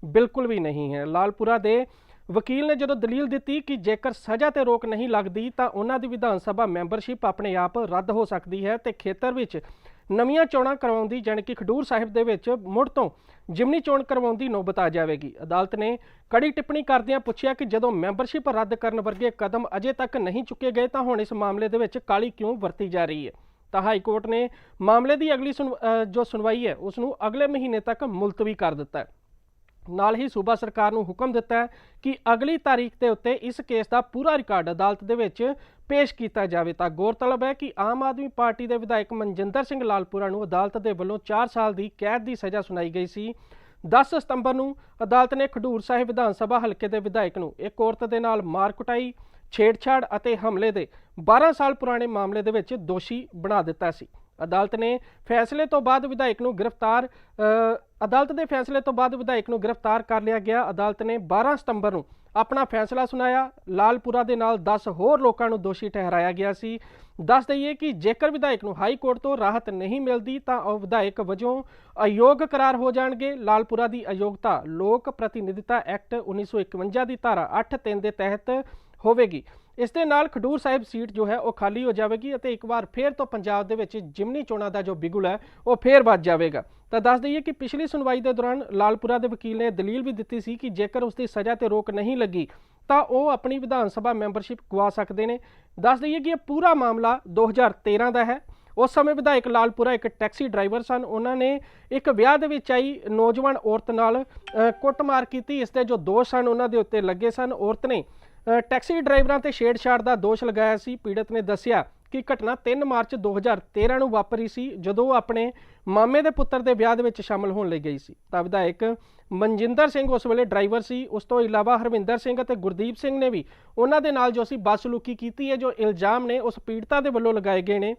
ਬਿਲਕੁਲ ਵੀ ਨਹੀਂ ਹੈ। ਲਾਲਪੁਰਾ ਦੇ ਵਕੀਲ ਨੇ ਜਦੋਂ ਦਲੀਲ ਦਿੱਤੀ ਕਿ ਜੇਕਰ ਸਜ਼ਾ ਤੇ ਰੋਕ ਨਹੀਂ ਲੱਗਦੀ, ਤਾਂ ਉਹਨਾਂ ਦੀ ਵਿਧਾਨ ਸਭਾ ਮੈਂਬਰਸ਼ਿਪ ਆਪਣੇ ਆਪ ਰੱਦ ਹੋ ਸਕਦੀ ਹੈ ਤੇ ਖੇਤਰ ਵਿੱਚ ਨਵੀਆਂ ਚੋਣਾਂ ਕਰਵਾਉਣ ਦੀ ਜਾਣੀ ਕਿ ਖਡੂਰ ਸਾਹਿਬ ਦੇ ਵਿੱਚ ਮੁੜ ਤੋਂ ਜਿਮਨੀ ਚੋਣ ਕਰਵਾਉਣ ਦੀ ਨੌਬਤ ਆ ਜਾਵੇਗੀ। ਅਦਾਲਤ ਨੇ ਕੜੀ ਟਿੱਪਣੀ ਕਰਦਿਆਂ ਪੁੱਛਿਆ ਕਿ ਜਦੋਂ ਮੈਂਬਰਸ਼ਿਪ ਰੱਦ ਕਰਨ ਵਰਗੇ ਕਦਮ ਅਜੇ ਤੱਕ ਨਹੀਂ ਚੁੱਕੇ ਗਏ, ਤਾਂ ਹੁਣ ਇਸ ਮਾਮਲੇ ਦੇ ਵਿੱਚ ਕਾਲੀ ਕਿਉਂ ਵਰਤੀ ਜਾ ਰਹੀ ਹੈ? ਤਾਂ ਹਾਈ ਕੋਰਟ ਨੇ ਮਾਮਲੇ ਦੀ ਅਗਲੀ ਸੁਣ- ਜੋ ਸੁਣਵਾਈ ਹੈ ਉਸ ਨੂੰ ਅਗਲੇ ਮਹੀਨੇ ਤੱਕ ਮੁਲਤਵੀ ਕਰ ਦਿੱਤਾ ਹੈ। ਨਾਲ ਹੀ ਸੂਬਾ ਸਰਕਾਰ ਨੂੰ ਹੁਕਮ ਦਿੱਤਾ ਹੈ ਕਿ ਅਗਲੀ ਤਾਰੀਖ ਦੇ ਉੱਤੇ ਇਸ ਕੇਸ ਦਾ ਪੂਰਾ ਰਿਕਾਰਡ ਅਦਾਲਤ ਦੇ ਵਿੱਚ ਪੇਸ਼ ਕੀਤਾ ਜਾਵੇ। ਤਾਂ ਗੌਰਤਲਬ ਹੈ ਕਿ ਆਮ ਆਦਮੀ ਪਾਰਟੀ ਦੇ ਵਿਧਾਇਕ ਮਨਜਿੰਦਰ ਸਿੰਘ ਲਾਲਪੁਰਾ ਨੂੰ ਅਦਾਲਤ ਦੇ ਵੱਲੋਂ 4 ਸਾਲ ਦੀ ਕੈਦ ਦੀ ਸਜ਼ਾ ਸੁਣਾਈ ਗਈ ਸੀ। 10 ਸਤੰਬਰ ਨੂੰ ਅਦਾਲਤ ਨੇ ਖਡੂਰ ਸਾਹਿਬ ਵਿਧਾਨ ਸਭਾ ਹਲਕੇ ਦੇ ਵਿਧਾਇਕ ਨੂੰ ਇੱਕ ਔਰਤ ਦੇ ਨਾਲ ਮਾਰ ਕੁਟਾਈ, ਛੇੜਛਾੜ ਅਤੇ ਹਮਲੇ ਦੇ 12 ਸਾਲ ਪੁਰਾਣੇ ਮਾਮਲੇ ਦੇ ਵਿੱਚ ਦੋਸ਼ੀ ਬਣਾ ਦਿੱਤਾ ਸੀ। ਅਦਾਲਤ ਨੇ ਫੈਸਲੇ ਤੋਂ ਬਾਅਦ ਵਿਧਾਇਕ ਨੂੰ ਗ੍ਰਿਫਤਾਰ ਅਦਾਲਤ ਦੇ ਫੈਸਲੇ ਤੋਂ ਬਾਅਦ ਵਿਧਾਇਕ ਨੂੰ ਗ੍ਰਿਫਤਾਰ ਕਰ ਲਿਆ ਗਿਆ। ਅਦਾਲਤ ਨੇ 12 ਸਤੰਬਰ ਨੂੰ ਆਪਣਾ ਫੈਸਲਾ ਸੁਣਾਇਆ। ਲਾਲਪੁਰਾ ਦੇ ਨਾਲ 10 ਹੋਰ ਲੋਕਾਂ ਨੂੰ ਦੋਸ਼ੀ ਠਹਿਰਾਇਆ ਗਿਆ ਸੀ। ਦੱਸ ਦਈਏ ਕਿ ਜੇਕਰ ਵਿਧਾਇਕ ਨੂੰ ਹਾਈ ਕੋਰਟ ਤੋਂ ਰਾਹਤ ਨਹੀਂ ਮਿਲਦੀ, ਤਾਂ ਉਹ ਵਿਧਾਇਕ ਵਜੋਂ ਅਯੋਗ ਕਰਾਰ ਹੋ ਜਾਣਗੇ। ਲਾਲਪੁਰਾ ਦੀ ਅਯੋਗਤਾ ਲੋਕ ਪ੍ਰਤੀਨਿਧਤਾ ਐਕਟ 1951 ਦੀ ਧਾਰਾ 8.3 ਦੇ ਤਹਿਤ ਹੋਵੇਗੀ। ਇਸ ਦੇ ਨਾਲ ਖਡੂਰ ਸਾਹਿਬ ਸੀਟ ਜੋ ਹੈ ਉਹ ਖਾਲੀ ਹੋ ਜਾਵੇਗੀ ਅਤੇ ਇੱਕ ਵਾਰ ਫੇਰ ਤੋਂ ਪੰਜਾਬ ਦੇ ਵਿੱਚ ਜਿਮਨੀ ਚੋਣਾਂ ਦਾ ਜੋ ਬਿਗੁਲ ਹੈ, ਉਹ ਫੇਰ ਵੱਜ ਜਾਵੇਗਾ। ਤਾਂ ਦੱਸ ਦਈਏ ਕਿ ਪਿਛਲੀ ਸੁਣਵਾਈ ਦੇ ਦੌਰਾਨ ਲਾਲਪੁਰਾ ਦੇ ਵਕੀਲ ਨੇ ਦਲੀਲ ਵੀ ਦਿੱਤੀ ਸੀ ਕਿ ਜੇਕਰ ਉਸ ਦੀ ਸਜ਼ਾ ਤੇ ਰੋਕ ਨਹੀਂ ਲੱਗੀ, ਤਾਂ ਉਹ ਆਪਣੀ ਵਿਧਾਨ ਸਭਾ ਮੈਂਬਰਸ਼ਿਪ ਗਵਾ ਸਕਦੇ ਨੇ। ਦੱਸ ਦਈਏ ਕਿ ਇਹ ਪੂਰਾ ਮਾਮਲਾ 2013 ਦਾ ਹੈ। ਉਸ ਸਮੇਂ ਵਿਧਾਇਕ ਲਾਲਪੁਰਾ ਇੱਕ ਟੈਕਸੀ ਡਰਾਈਵਰ ਸਨ। ਉਹਨਾਂ ਨੇ ਇੱਕ ਵਿਆਹ ਦੇ ਵਿੱਚ ਆਈ ਨੌਜਵਾਨ ਔਰਤ ਨਾਲ ਕੁੱਟਮਾਰ ਕੀਤੀ। ਇਸ ਦੇ ਜੋ ਦੋਸ਼ ਸਨ, ਉਹਨਾਂ ਦੇ ਉੱਤੇ ਲੱਗੇ ਸਨ। ਔਰਤ ਨੇ ਟੈਕਸੀ ਡਰਾਈਵਰਾਂ ਤੇ ਛੇੜਛਾੜ ਦਾ ਦੋਸ਼ ਲਗਾਇਆ ਸੀ। ਪੀੜਤ ਨੇ ਦੱਸਿਆ ਕਿ ਘਟਨਾ 3 ਮਾਰਚ 2013 ਨੂੰ ਵਾਪਰੀ ਸੀ, ਜਦੋਂ ਉਹ ਆਪਣੇ ਮਾਮੇ ਦੇ ਪੁੱਤਰ ਦੇ ਵਿਆਹ ਦੇ ਵਿੱਚ ਸ਼ਾਮਲ ਹੋਣ ਲਈ ਗਈ ਸੀ। ਤਾਂ ਵਿਧਾਇਕ ਮਨਜਿੰਦਰ ਸਿੰਘ ਉਸ ਵੇਲੇ ਡਰਾਈਵਰ ਸੀ। ਉਸ ਤੋਂ ਇਲਾਵਾ ਹਰਵਿੰਦਰ ਸਿੰਘ ਅਤੇ ਗੁਰਦੀਪ ਸਿੰਘ ਨੇ ਵੀ ਉਹਨਾਂ ਦੇ ਨਾਲ ਜੋ ਸੀ ਬਦਸਲੂਕੀ ਕੀਤੀ ਹੈ, ਜੋ ਇਲਜ਼ਾਮ ਨੇ ਉਸ ਪੀੜਤਾ ਦੇ ਵੱਲੋਂ ਲਗਾਏ ਗਏ ਨੇ।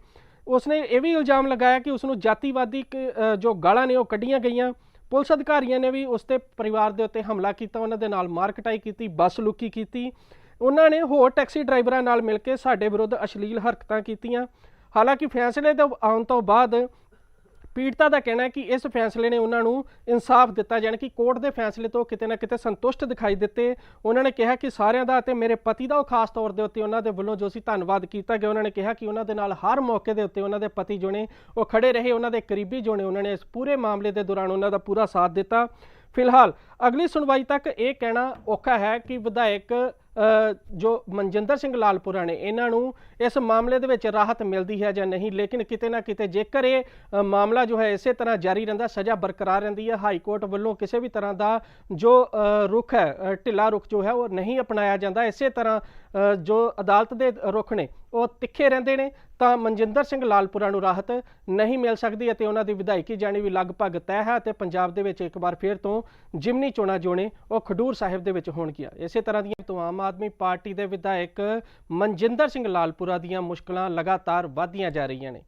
ਉਸਨੇ ਇਹ ਵੀ ਇਲਜ਼ਾਮ ਲਗਾਇਆ ਕਿ ਉਸ ਨੂੰ ਜਾਤੀਵਾਦੀ ਕ- ਜੋ ਗਾਲਾਂ ਨੇ ਉਹ ਕੱਢੀਆਂ ਗਈਆਂ। ਪੁਲਿਸ ਅਧਿਕਾਰੀਆਂ ਨੇ ਵੀ ਉਸ ਤੇ ਪਰਿਵਾਰ ਦੇ ਉੱਤੇ ਹਮਲਾ ਕੀਤਾ, ਉਹਨਾਂ ਦੇ ਨਾਲ ਮਾਰ ਕਟਾਈ ਕੀਤੀ, ਬੱਸ ਲੁੱਕੀ ਕੀਤੀ। ਉਹਨਾਂ ਨੇ ਹੋਰ ਟੈਕਸੀ ਡਰਾਈਵਰਾਂ ਨਾਲ ਮਿਲ ਕੇ ਸਾਡੇ ਵਿਰੁੱਧ ਅਸ਼ਲੀਲ ਹਰਕਤਾਂ ਕੀਤੀਆਂ। ਹਾਲਾਂਕਿ ਫੈਸਲੇ ਦੇ ਆਉਣ ਤੋਂ ਬਾਅਦ ਪੀੜਤਾ ਦਾ ਕਹਿਣਾ ਹੈ ਕਿ ਇਸ ਫੈਸਲੇ ਨੇ ਉਹਨਾਂ ਨੂੰ ਇਨਸਾਫ ਦਿੱਤਾ, ਜਾਣੀ ਕਿ ਕੋਰਟ ਦੇ ਫੈਸਲੇ ਤੋਂ ਕਿਤੇ ਨਾ ਕਿਤੇ ਸੰਤੁਸ਼ਟ ਦਿਖਾਈ ਦਿੱਤੇ। ਉਹਨਾਂ ਨੇ ਕਿਹਾ ਕਿ ਸਾਰਿਆਂ ਦਾ ਅਤੇ ਮੇਰੇ ਪਤੀ ਦਾ ਉਹ ਖਾਸ ਤੌਰ ਦੇ ਉੱਤੇ ਉਹਨਾਂ ਦੇ ਵੱਲੋਂ ਜੋ ਸੀ ਧੰਨਵਾਦ ਕੀਤਾ ਗਿਆ। ਉਹਨਾਂ ਨੇ ਕਿਹਾ ਕਿ ਉਹਨਾਂ ਦੇ ਨਾਲ ਹਰ ਮੌਕੇ ਦੇ ਉੱਤੇ ਉਹਨਾਂ ਦੇ ਪਤੀ ਜੋ ਨੇ, ਉਹ ਖੜੇ ਰਹੇ, ਉਹਨਾਂ ਦੇ ਕਰੀਬੀ ਜੋ ਨੇ, ਉਹਨਾਂ ਨੇ ਇਸ ਪੂਰੇ ਮਾਮਲੇ ਦੇ ਦੌਰਾਨ ਉਹਨਾਂ ਦਾ ਪੂਰਾ ਸਾਥ ਦਿੱਤਾ। ਫਿਲਹਾਲ ਅਗਲੀ ਸੁਣਵਾਈ ਤੱਕ ਇਹ ਕਹਿਣਾ ਔਖਾ ਹੈ ਕਿ ਵਿਧਾਇਕ ਜੋ ਮਨਜਿੰਦਰ ਸਿੰਘ ਲਾਲਪੁਰਾ ਨੇ ਇਹਨਾਂ ਨੂੰ ਇਸ ਮਾਮਲੇ ਦੇ ਵਿੱਚ ਰਾਹਤ ਮਿਲਦੀ ਹੈ ਜਾਂ ਨਹੀਂ ਲੇਕਿਨ ਕਿਤੇ ਨਾ ਕਿਤੇ ਜੇਕਰ ਇਹ ਮਾਮਲਾ ਜੋ ਹੈ ਇਸੇ ਤਰ੍ਹਾਂ ਜਾਰੀ ਰਹਿੰਦਾ ਸਜ਼ਾ ਬਰਕਰਾਰ ਰਹਿੰਦੀ ਹੈ। ਹਾਈ ਕੋਰਟ ਵੱਲੋਂ ਕਿਸੇ ਵੀ ਤਰ੍ਹਾਂ ਦਾ ਜੋ ਅ, ਰੁਖ ਹੈ ਢਿੱਲਾ ਰੁਖ ਜੋ ਹੈ ਉਹ ਨਹੀਂ ਅਪਣਾਇਆ ਜਾਂਦਾ। ਇਸੇ ਤਰ੍ਹਾਂ ਜੋ ਅਦਾਲਤ ਦੇ ਰੁਖ ਨੇ ਉਹ ਤਿੱਖੇ ਰਹਿੰਦੇ ਨੇ, ਤਾਂ ਮਨਜਿੰਦਰ ਸਿੰਘ ਲਾਲਪੁਰਾ ਨੂੰ ਰਾਹਤ ਨਹੀਂ ਮਿਲ ਸਕਦੀ ਅਤੇ ਉਹਨਾਂ ਦੀ ਵਿਧਾਇਕੀ ਜਾਣੀ ਵੀ ਲਗਭਗ ਤੈਅ ਹੈ ਅਤੇ ਪੰਜਾਬ ਦੇ ਵਿੱਚ ਇੱਕ ਵਾਰ ਫੇਰ ਤੋਂ ਜਿਮਨੀ ਚੋਣਾਂ ਜੋ ਨੇ ਉਹ ਖਡੂਰ ਸਾਹਿਬ ਦੇ ਵਿੱਚ ਹੋਣਗੀਆਂ। ਇਸੇ ਤਰ੍ਹਾਂ ਦੀਆਂ ਤੋਂ ਆਮ ਆਦਮੀ ਪਾਰਟੀ ਦੇ ਵਿਧਾਇਕ ਮਨਜਿੰਦਰ ਸਿੰਘ ਲਾਲਪੁਰਾ ਦੀਆਂ ਮੁਸ਼ਕਲਾਂ ਲਗਾਤਾਰ ਵਧਦੀਆਂ ਜਾ ਰਹੀਆਂ ਨੇ।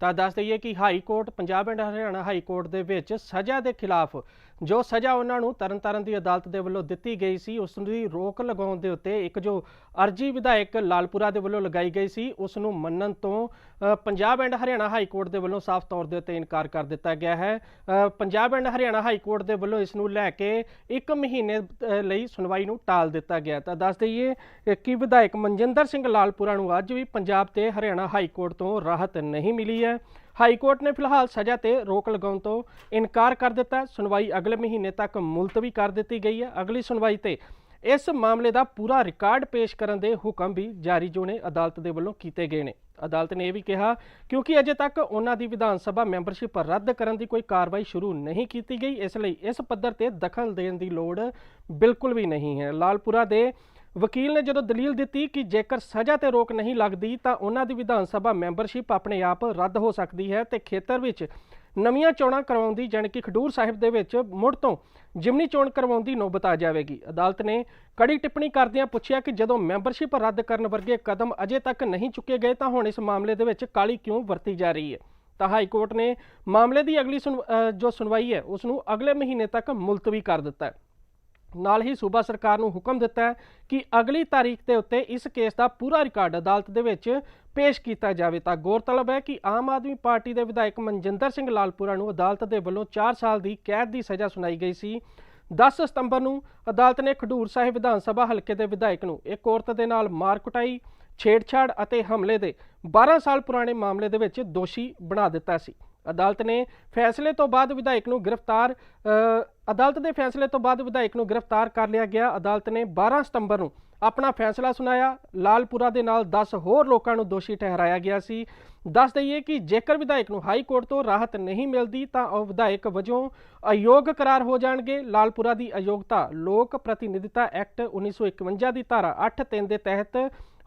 ਤਾਂ ਦੱਸ ਦਈਏ ਕਿ high court, Punjab and Haryana high court ਦੇ ਵਿੱਚ ਸਜ਼ਾ ਦੇ ਖਿਲਾਫ ਜੋ ਸਜ਼ਾ ਉਹਨਾਂ ਨੂੰ ਤਰਨਤਾਰਨ ਦੀ ਅਦਾਲਤ ਦੇ ਵੱਲੋਂ ਦਿੱਤੀ ਗਈ ਸੀ, ਉਸ ਦੀ ਰੋਕ ਲਗਾਉਣ ਦੇ ਉੱਤੇ ਇੱਕ ਜੋ ਅਰਜੀ ਵਿਧਾਇਕ ਲਾਲਪੁਰਾ ਦੇ ਵੱਲੋਂ ਲਗਾਈ ਗਈ ਸੀ, ਉਸ ਨੂੰ ਮੰਨਣ ਤੋਂ Punjab and Haryana high court ਦੇ ਵੱਲੋਂ ਸਾਫ਼ ਤੌਰ ਦੇ ਉੱਤੇ ਇਨਕਾਰ ਕਰ ਦਿੱਤਾ ਗਿਆ ਹੈ। Punjab and Haryana high court ਦੇ ਵੱਲੋਂ ਇਸ ਨੂੰ ਲੈ ਕੇ ਇੱਕ ਮਹੀਨੇ ਲਈ ਸੁਣਵਾਈ ਨੂੰ ਟਾਲ ਦਿੱਤਾ ਗਿਆ। ਤਾਂ ਦੱਸ ਦਈਏ ਕਿ ਵਿਧਾਇਕ ਮਨਜਿੰਦਰ ਸਿੰਘ ਲਾਲਪੁਰਾ ਨੂੰ ਅੱਜ ਵੀ ਪੰਜਾਬ ਤੇ ਹਰਿਆਣਾ ਹਾਈ ਕੋਰਟ ਤੋਂ ਰਾਹਤ ਨਹੀਂ ਮਿਲੀ ਹੈ। ਹਾਈ ਕੋਰਟ ਨੇ ਫਿਲਹਾਲ ਸਜ਼ਾ ਤੇ ਰੋਕ ਲਗਾਉਣ ਤੋਂ ਇਨਕਾਰ ਕਰ ਦਿੱਤਾ। ਸੁਣਵਾਈ ਅਗਲੇ ਮਹੀਨੇ ਤੱਕ ਮੁਲਤਵੀ ਕਰ ਦਿੱਤੀ ਗਈ ਹੈ। ਅਗਲੀ ਸੁਣਵਾਈ ਤੇ ਇਸ ਮਾਮਲੇ ਦਾ ਪੂਰਾ ਰਿਕਾਰਡ ਪੇਸ਼ ਕਰਨ ਦੇ ਹੁਕਮ ਵੀ ਜਾਰੀ ਜੋ ਨੇ ਅਦਾਲਤ ਦੇ ਵੱਲੋਂ ਕੀਤੇ ਗਏ ਨੇ। ਅਦਾਲਤ ਨੇ ਇਹ ਵੀ ਕਿਹਾ, ਕਿਉਂਕਿ ਅਜੇ ਤੱਕ ਉਹਨਾਂ ਦੀ ਵਿਧਾਨ ਸਭਾ ਮੈਂਬਰਸ਼ਿਪ ਰੱਦ ਕਰਨ ਦੀ ਕੋਈ ਕਾਰਵਾਈ ਸ਼ੁਰੂ ਨਹੀਂ ਕੀਤੀ ਗਈ, ਇਸ ਲਈ ਇਸ ਪੱਧਰ ਤੇ ਦਖਲ ਦੇਣ ਦੀ ਲੋੜ ਬਿਲਕੁਲ ਵੀ ਨਹੀਂ ਹੈ। ਲਾਲਪੁਰਾ ਦੇ ਵਕੀਲ ਨੇ ਜਦੋਂ ਦਲੀਲ ਦਿੱਤੀ ਕਿ ਜੇਕਰ ਸਜ਼ਾ ਤੇ ਰੋਕ ਨਹੀਂ ਲੱਗਦੀ, ਤਾਂ ਉਹਨਾਂ ਦੀ ਵਿਧਾਨ ਸਭਾ ਮੈਂਬਰਸ਼ਿਪ ਆਪਣੇ ਆਪ ਰੱਦ ਹੋ ਸਕਦੀ ਹੈ ਤੇ ਖੇਤਰ ਵਿੱਚ ਨਵੀਆਂ ਚੋਣਾਂ ਕਰਵਾਉਣ ਦੀ ਜਾਣੀ ਕਿ ਖਡੂਰ ਸਾਹਿਬ ਦੇ ਵਿੱਚ ਮੁੜ ਤੋਂ ਜਿਮਨੀ ਚੋਣ ਕਰਵਾਉਣ ਦੀ ਨੌਬਤ ਆ ਜਾਵੇਗੀ। ਅਦਾਲਤ ਨੇ ਕੜੀ ਟਿੱਪਣੀ ਕਰਦਿਆਂ ਪੁੱਛਿਆ ਕਿ ਜਦੋਂ ਮੈਂਬਰਸ਼ਿਪ ਰੱਦ ਕਰਨ ਵਰਗੇ ਕਦਮ ਅਜੇ ਤੱਕ ਨਹੀਂ ਚੁੱਕੇ ਗਏ, ਤਾਂ ਹੁਣ ਇਸ ਮਾਮਲੇ ਦੇ ਵਿੱਚ ਕਾਲੀ ਕਿਉਂ ਵਰਤੀ ਜਾ ਰਹੀ ਹੈ? ਤਾਂ ਹਾਈ ਕੋਰਟ ਨੇ ਮਾਮਲੇ ਦੀ ਅਗਲੀ ਸੁਣ- ਜੋ ਸੁਣਵਾਈ ਹੈ ਉਸ ਨੂੰ ਅਗਲੇ ਮਹੀਨੇ ਤੱਕ ਮੁਲਤਵੀ ਕਰ ਦਿੱਤਾ ਹੈ। ਨਾਲ ਹੀ ਸੂਬਾ ਸਰਕਾਰ ਨੂੰ ਹੁਕਮ ਦਿੱਤਾ ਹੈ ਕਿ ਅਗਲੀ ਤਾਰੀਖ ਦੇ ਉੱਤੇ ਇਸ ਕੇਸ ਦਾ ਪੂਰਾ ਰਿਕਾਰਡ ਅਦਾਲਤ ਦੇ ਵਿੱਚ ਪੇਸ਼ ਕੀਤਾ ਜਾਵੇ। ਤਾਂ ਗੌਰਤਲਬ ਹੈ ਕਿ ਆਮ ਆਦਮੀ ਪਾਰਟੀ ਦੇ ਵਿਧਾਇਕ ਮਨਜਿੰਦਰ ਸਿੰਘ ਲਾਲਪੁਰਾ ਨੂੰ ਅਦਾਲਤ ਦੇ ਵੱਲੋਂ 4 ਸਾਲ ਦੀ ਕੈਦ ਦੀ ਸਜ਼ਾ ਸੁਣਾਈ ਗਈ ਸੀ। 10 ਸਤੰਬਰ ਨੂੰ ਅਦਾਲਤ ਨੇ ਖਡੂਰ ਸਾਹਿਬ ਵਿਧਾਨ ਸਭਾ ਹਲਕੇ ਦੇ ਵਿਧਾਇਕ ਨੂੰ ਇੱਕ ਔਰਤ ਦੇ ਨਾਲ ਮਾਰ ਕੁਟਾਈ, ਛੇੜਛਾੜ ਅਤੇ ਹਮਲੇ ਦੇ 12 ਸਾਲ ਪੁਰਾਣੇ ਮਾਮਲੇ ਦੇ ਵਿੱਚ ਦੋਸ਼ੀ ਬਣਾ ਦਿੱਤਾ ਸੀ। ਅਦਾਲਤ ਨੇ ਫੈਸਲੇ ਤੋਂ ਬਾਅਦ ਵਿਧਾਇਕ ਨੂੰ ਗ੍ਰਿਫਤਾਰ ਅਦਾਲਤ ਦੇ ਫੈਸਲੇ ਤੋਂ ਬਾਅਦ ਵਿਧਾਇਕ ਨੂੰ ਗ੍ਰਿਫਤਾਰ ਕਰ ਲਿਆ ਗਿਆ। ਅਦਾਲਤ ਨੇ 12 ਸਤੰਬਰ ਨੂੰ ਆਪਣਾ ਫੈਸਲਾ ਸੁਣਾਇਆ। ਲਾਲਪੁਰਾ ਦੇ ਨਾਲ 10 ਹੋਰ ਲੋਕਾਂ ਨੂੰ ਦੋਸ਼ੀ ਠਹਿਰਾਇਆ ਗਿਆ ਸੀ। ਦੱਸ ਦਈਏ ਕਿ ਜੇਕਰ ਵਿਧਾਇਕ ਨੂੰ ਹਾਈ ਕੋਰਟ ਤੋਂ ਰਾਹਤ ਨਹੀਂ ਮਿਲਦੀ, ਤਾਂ ਉਹ ਵਿਧਾਇਕ ਵਜੋਂ ਅਯੋਗ ਕਰਾਰ ਹੋ ਜਾਣਗੇ। ਲਾਲਪੁਰਾ ਦੀ ਅਯੋਗਤਾ ਲੋਕ ਪ੍ਰਤੀਨਿਧਤਾ ਐਕਟ 1951 ਦੀ ਧਾਰਾ 8.3 ਦੇ ਤਹਿਤ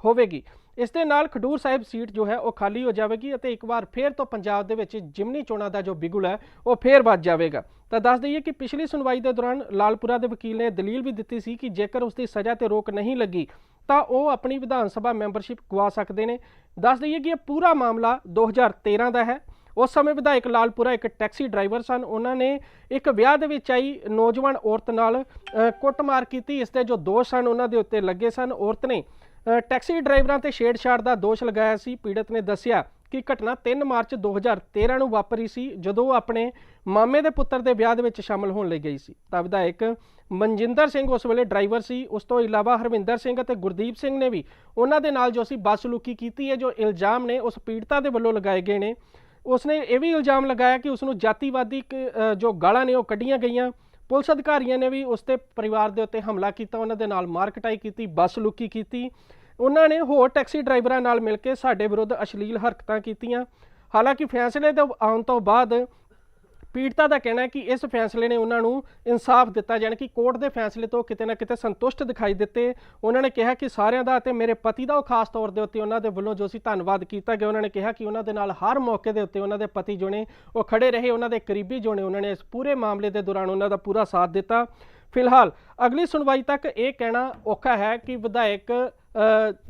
ਹੋਵੇਗੀ। ਇਸ ਦੇ ਨਾਲ ਖਡੂਰ ਸਾਹਿਬ ਸੀਟ ਜੋ ਹੈ ਉਹ ਖਾਲੀ ਹੋ ਜਾਵੇਗੀ ਅਤੇ ਇੱਕ ਵਾਰ ਫੇਰ ਤੋਂ ਪੰਜਾਬ ਦੇ ਵਿੱਚ ਜਿਮਨੀ ਚੋਣਾਂ ਦਾ ਜੋ ਬਿਗੁਲ ਹੈ, ਉਹ ਫੇਰ ਵੱਜ ਜਾਵੇਗਾ। ਤਾਂ ਦੱਸ ਦਈਏ ਕਿ ਪਿਛਲੀ ਸੁਣਵਾਈ ਦੇ ਦੌਰਾਨ ਲਾਲਪੁਰਾ ਦੇ ਵਕੀਲ ਨੇ ਦਲੀਲ ਵੀ ਦਿੱਤੀ ਸੀ ਕਿ ਜੇਕਰ ਉਸ ਦੀ ਸਜ਼ਾ ਤੇ ਰੋਕ ਨਹੀਂ ਲੱਗੀ, ਤਾਂ ਉਹ ਆਪਣੀ ਵਿਧਾਨ ਸਭਾ ਮੈਂਬਰਸ਼ਿਪ ਗਵਾ ਸਕਦੇ ਨੇ। ਦੱਸ ਦਈਏ ਕਿ ਇਹ ਪੂਰਾ ਮਾਮਲਾ 2013 ਦਾ ਹੈ। ਉਸ ਸਮੇਂ ਵਿਧਾਇਕ ਲਾਲਪੁਰਾ ਇੱਕ ਟੈਕਸੀ ਡਰਾਈਵਰ ਸਨ। ਉਹਨਾਂ ਨੇ ਇੱਕ ਵਿਆਹ ਦੇ ਵਿੱਚ ਆਈ ਨੌਜਵਾਨ ਔਰਤ ਨਾਲ ਕੁੱਟਮਾਰ ਕੀਤੀ। ਇਸ ਦੇ ਜੋ ਦੋਸ਼ ਸਨ, ਉਹਨਾਂ ਦੇ ਉੱਤੇ ਲੱਗੇ ਸਨ। ਔਰਤ ਨੇ ਟੈਕਸੀ ਡਰਾਈਵਰਾਂ ਤੇ ਛੇੜਛਾੜ ਦਾ ਦੋਸ਼ ਲਗਾਇਆ ਸੀ। ਪੀੜਤ ਨੇ ਦੱਸਿਆ ਕਿ ਘਟਨਾ 3 ਮਾਰਚ 2013 ਨੂੰ ਵਾਪਰੀ ਸੀ, ਜਦੋਂ ਉਹ ਆਪਣੇ ਮਾਮੇ ਦੇ ਪੁੱਤਰ ਦੇ ਵਿਆਹ ਦੇ ਵਿੱਚ ਸ਼ਾਮਲ ਹੋਣ ਲਈ ਗਈ ਸੀ। ਤਾਂ ਵਿਧਾਇਕ ਮਨਜਿੰਦਰ ਸਿੰਘ ਉਸ ਵੇਲੇ ਡਰਾਈਵਰ ਸੀ। ਉਸ ਤੋਂ ਇਲਾਵਾ ਹਰਵਿੰਦਰ ਸਿੰਘ ਅਤੇ ਗੁਰਦੀਪ ਸਿੰਘ ਨੇ ਵੀ ਉਹਨਾਂ ਦੇ ਨਾਲ ਜੋ ਸੀ ਬੱਸ ਲੁਕੀ ਕੀਤੀ ਹੈ, ਜੋ ਇਲਜ਼ਾਮ ਨੇ, ਉਸ ਪੀੜਤਾ ਦੇ ਵੱਲੋਂ ਲਗਾਏ ਗਏ ਨੇ। ਉਸਨੇ ਇਹ ਵੀ ਇਲਜ਼ਾਮ ਲਗਾਇਆ ਕਿ ਉਸ ਨੂੰ ਜਾਤੀਵਾਦੀ ਕ- ਜੋ ਗਾਲਾਂ ਨੇ ਉਹ ਕੱਢੀਆਂ ਗਈਆਂ। ਪੁਲਿਸ ਅਧਿਕਾਰੀਆਂ ਨੇ ਵੀ ਉਸ ਤੇ ਪਰਿਵਾਰ ਦੇ ਉੱਤੇ ਹਮਲਾ ਕੀਤਾ, ਉਹਨਾਂ ਦੇ ਨਾਲ ਮਾਰ ਕਟਾਈ ਕੀਤੀ, ਬੱਸ ਲੁਕੀ ਕੀਤੀ। ਉਹਨਾਂ ਨੇ ਹੋਰ ਟੈਕਸੀ ਡਰਾਈਵਰਾਂ ਨਾਲ ਮਿਲ ਕੇ ਸਾਡੇ ਵਿਰੁੱਧ ਅਸ਼ਲੀਲ ਹਰਕਤਾਂ ਕੀਤੀਆਂ। ਹਾਲਾਂਕਿ ਫੈਸਲੇ ਦੇ ਆਉਣ ਤੋਂ ਬਾਅਦ ਪੀੜਤਾ ਦਾ ਕਹਿਣਾ ਹੈ ਕਿ ਇਸ ਫੈਸਲੇ ਨੇ ਉਹਨਾਂ ਨੂੰ ਇਨਸਾਫ ਦਿੱਤਾ, ਜਾਣੀ ਕਿ ਕੋਰਟ ਦੇ ਫੈਸਲੇ ਤੋਂ ਕਿਤੇ ਨਾ ਕਿਤੇ ਸੰਤੁਸ਼ਟ ਦਿਖਾਈ ਦਿੱਤੇ। ਉਹਨਾਂ ਨੇ ਕਿਹਾ ਕਿ ਸਾਰਿਆਂ ਦਾ ਅਤੇ ਮੇਰੇ ਪਤੀ ਦਾ ਉਹ ਖਾਸ ਤੌਰ ਦੇ ਉੱਤੇ ਉਹਨਾਂ ਦੇ ਵੱਲੋਂ ਜੋ ਸੀ ਧੰਨਵਾਦ ਕੀਤਾ ਗਿਆ। ਉਹਨਾਂ ਨੇ ਕਿਹਾ ਕਿ ਉਹਨਾਂ ਦੇ ਨਾਲ ਹਰ ਮੌਕੇ ਦੇ ਉੱਤੇ ਉਹਨਾਂ ਦੇ ਪਤੀ ਜੋ ਨੇ, ਉਹ ਖੜੇ ਰਹੇ, ਉਹਨਾਂ ਦੇ ਕਰੀਬੀ ਜੋ ਨੇ, ਉਹਨਾਂ ਨੇ ਇਸ ਪੂਰੇ ਮਾਮਲੇ ਦੇ ਦੌਰਾਨ ਉਹਨਾਂ ਦਾ ਪੂਰਾ ਸਾਥ ਦਿੱਤਾ। ਫਿਲਹਾਲ ਅਗਲੀ ਸੁਣਵਾਈ ਤੱਕ ਇਹ ਕਹਿਣਾ ਔਖਾ ਹੈ ਕਿ ਵਿਧਾਇਕ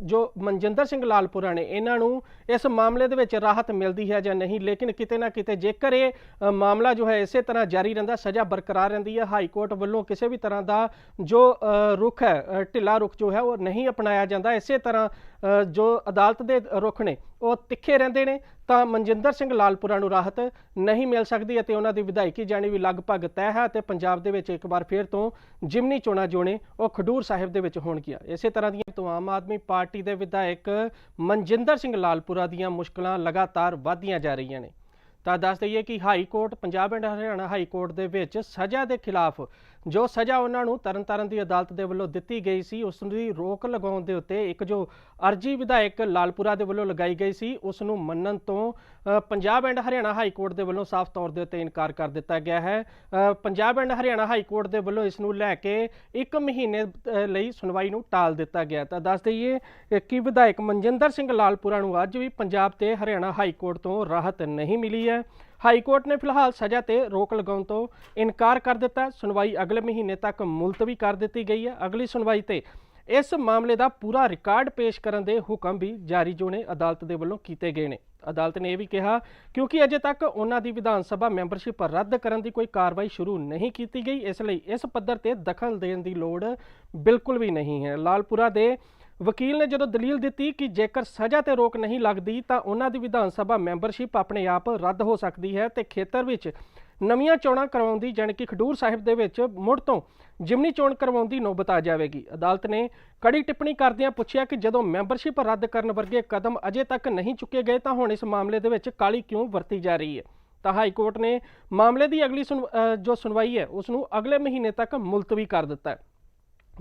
ਜੋ ਮਨਜਿੰਦਰ ਸਿੰਘ ਲਾਲਪੁਰਾ ਨੇ ਇਹਨਾਂ ਨੂੰ ਇਸ ਮਾਮਲੇ ਦੇ ਵਿੱਚ ਰਾਹਤ ਮਿਲਦੀ ਹੈ ਜਾਂ ਨਹੀਂ ਲੇਕਿਨ ਕਿਤੇ ਨਾ ਕਿਤੇ ਜੇਕਰ ਇਹ ਮਾਮਲਾ ਜੋ ਹੈ ਇਸੇ ਤਰ੍ਹਾਂ ਜਾਰੀ ਰਹਿੰਦਾ ਸਜ਼ਾ ਬਰਕਰਾਰ ਰਹਿੰਦੀ ਹੈ। ਹਾਈ ਕੋਰਟ ਵੱਲੋਂ ਕਿਸੇ ਵੀ ਤਰ੍ਹਾਂ ਦਾ ਜੋ ਅ, ਰੁਖ ਹੈ ਢਿੱਲਾ ਰੁਖ ਜੋ ਹੈ ਉਹ ਨਹੀਂ ਅਪਣਾਇਆ ਜਾਂਦਾ। ਇਸੇ ਤਰ੍ਹਾਂ ਜੋ ਅਦਾਲਤ ਦੇ ਰੁਖ ਨੇ ਉਹ ਤਿੱਖੇ ਰਹਿੰਦੇ ਨੇ, ਤਾਂ ਮਨਜਿੰਦਰ ਸਿੰਘ ਲਾਲਪੁਰਾ ਨੂੰ ਰਾਹਤ ਨਹੀਂ ਮਿਲ ਸਕਦੀ ਅਤੇ ਉਹਨਾਂ ਦੀ ਵਿਧਾਇਕੀ ਜਾਣੀ ਵੀ ਲਗਭਗ ਤੈਅ ਹੈ ਅਤੇ ਪੰਜਾਬ ਦੇ ਵਿੱਚ ਇੱਕ ਵਾਰ ਫੇਰ ਤੋਂ ਜਿਮਨੀ ਚੋਣਾਂ ਜੋ ਨੇ ਉਹ ਖਡੂਰ ਸਾਹਿਬ ਦੇ ਵਿੱਚ ਹੋਣਗੀਆਂ। ਇਸੇ ਤਰ੍ਹਾਂ ਦੀਆਂ ਤੋਂ ਆਮ ਆਦਮੀ ਪਾਰਟੀ ਦੇ ਵਿਧਾਇਕ ਮਨਜਿੰਦਰ ਸਿੰਘ ਲਾਲਪੁਰਾ ਦੀਆਂ ਮੁਸ਼ਕਲਾਂ ਲਗਾਤਾਰ ਵਧਦੀਆਂ ਜਾ ਰਹੀਆਂ ਨੇ। ਤਾਂ ਦੱਸ ਦਈਏ ਕਿ high court, Punjab and Haryana high court ਦੇ ਵਿੱਚ ਸਜ਼ਾ ਦੇ ਖਿਲਾਫ ਜੋ ਸਜ਼ਾ ਉਹਨਾਂ ਨੂੰ ਤਰਨਤਾਰਨ ਦੀ ਅਦਾਲਤ ਦੇ ਵੱਲੋਂ ਦਿੱਤੀ ਗਈ ਸੀ, ਉਸ ਦੀ ਰੋਕ ਲਗਾਉਣ ਦੇ ਉੱਤੇ ਇੱਕ ਜੋ ਅਰਜੀ ਵਿਧਾਇਕ ਲਾਲਪੁਰਾ ਦੇ ਵੱਲੋਂ ਲਗਾਈ ਗਈ ਸੀ, ਉਸ ਨੂੰ ਮੰਨਣ ਤੋਂ Punjab and Haryana high court ਦੇ ਵੱਲੋਂ ਸਾਫ਼ ਤੌਰ ਦੇ ਉੱਤੇ ਇਨਕਾਰ ਕਰ ਦਿੱਤਾ ਗਿਆ ਹੈ। Punjab and Haryana high court ਦੇ ਵੱਲੋਂ ਇਸ ਨੂੰ ਲੈ ਕੇ ਇੱਕ ਮਹੀਨੇ ਲਈ ਸੁਣਵਾਈ ਨੂੰ ਟਾਲ ਦਿੱਤਾ ਗਿਆ। ਤਾਂ ਦੱਸ ਦਈਏ ਕਿ ਵਿਧਾਇਕ ਮਨਜਿੰਦਰ ਸਿੰਘ ਲਾਲਪੁਰਾ ਨੂੰ ਅੱਜ ਵੀ ਪੰਜਾਬ ਤੇ ਹਰਿਆਣਾ ਹਾਈ ਕੋਰਟ ਤੋਂ ਰਾਹਤ ਨਹੀਂ ਮਿਲੀ ਹੈ। ਹਾਈ ਕੋਰਟ ਨੇ ਫਿਲਹਾਲ ਸਜ਼ਾ ਤੇ ਰੋਕ ਲਗਾਉਣ ਤੋਂ ਇਨਕਾਰ ਕਰ ਦਿੱਤਾ। ਸੁਣਵਾਈ ਅਗਲੇ ਮਹੀਨੇ ਤੱਕ ਮੁਲਤਵੀ ਕਰ ਦਿੱਤੀ ਗਈ ਹੈ। ਅਗਲੀ ਸੁਣਵਾਈ ਤੇ ਇਸ ਮਾਮਲੇ ਦਾ ਪੂਰਾ ਰਿਕਾਰਡ ਪੇਸ਼ ਕਰਨ ਦੇ ਹੁਕਮ ਵੀ ਜਾਰੀ ਜੋ ਨੇ ਅਦਾਲਤ ਦੇ ਵੱਲੋਂ ਕੀਤੇ ਗਏ ਨੇ। ਅਦਾਲਤ ਨੇ ਇਹ ਵੀ ਕਿਹਾ, ਕਿਉਂਕਿ ਅਜੇ ਤੱਕ ਉਹਨਾਂ ਦੀ ਵਿਧਾਨ ਸਭਾ ਮੈਂਬਰਸ਼ਿਪ ਰੱਦ ਕਰਨ ਦੀ ਕੋਈ ਕਾਰਵਾਈ ਸ਼ੁਰੂ ਨਹੀਂ ਕੀਤੀ ਗਈ। ਇਸ ਲਈ ਇਸ ਪੱਧਰ ਤੇ ਦਖਲ ਦੇਣ ਦੀ ਲੋੜ ਬਿਲਕੁਲ ਵੀ ਨਹੀਂ ਹੈ। ਲਾਲਪੁਰਾ ਦੇ ਵਕੀਲ ਨੇ ਜਦੋਂ ਦਲੀਲ ਦਿੱਤੀ ਕਿ ਜੇਕਰ ਸਜ਼ਾ ਤੇ ਰੋਕ ਨਹੀਂ ਲੱਗਦੀ, ਤਾਂ ਉਹਨਾਂ ਦੀ ਵਿਧਾਨ ਸਭਾ ਮੈਂਬਰਸ਼ਿਪ ਆਪਣੇ ਆਪ ਰੱਦ ਹੋ ਸਕਦੀ ਹੈ ਤੇ ਖੇਤਰ ਵਿੱਚ ਨਵੀਆਂ ਚੋਣਾਂ ਕਰਵਾਉਣ ਦੀ ਜਾਣੀ ਕਿ ਖਡੂਰ ਸਾਹਿਬ ਦੇ ਵਿੱਚ ਮੁੜ ਤੋਂ ਜਿਮਨੀ ਚੋਣ ਕਰਵਾਉਣ ਦੀ ਨੌਬਤ ਆ ਜਾਵੇਗੀ। ਅਦਾਲਤ ਨੇ ਕੜੀ ਟਿੱਪਣੀ ਕਰਦਿਆਂ ਪੁੱਛਿਆ ਕਿ ਜਦੋਂ ਮੈਂਬਰਸ਼ਿਪ ਰੱਦ ਕਰਨ ਵਰਗੇ ਕਦਮ ਅਜੇ ਤੱਕ ਨਹੀਂ ਚੁੱਕੇ ਗਏ, ਤਾਂ ਹੁਣ ਇਸ ਮਾਮਲੇ ਦੇ ਵਿੱਚ ਕਾਲੀ ਕਿਉਂ ਵਰਤੀ ਜਾ ਰਹੀ ਹੈ? ਤਾਂ ਹਾਈ ਕੋਰਟ ਨੇ ਮਾਮਲੇ ਦੀ ਅਗਲੀ ਸੁਣ- ਜੋ ਸੁਣਵਾਈ ਹੈ ਉਸ ਨੂੰ ਅਗਲੇ ਮਹੀਨੇ ਤੱਕ ਮੁਲਤਵੀ ਕਰ ਦਿੱਤਾ ਹੈ।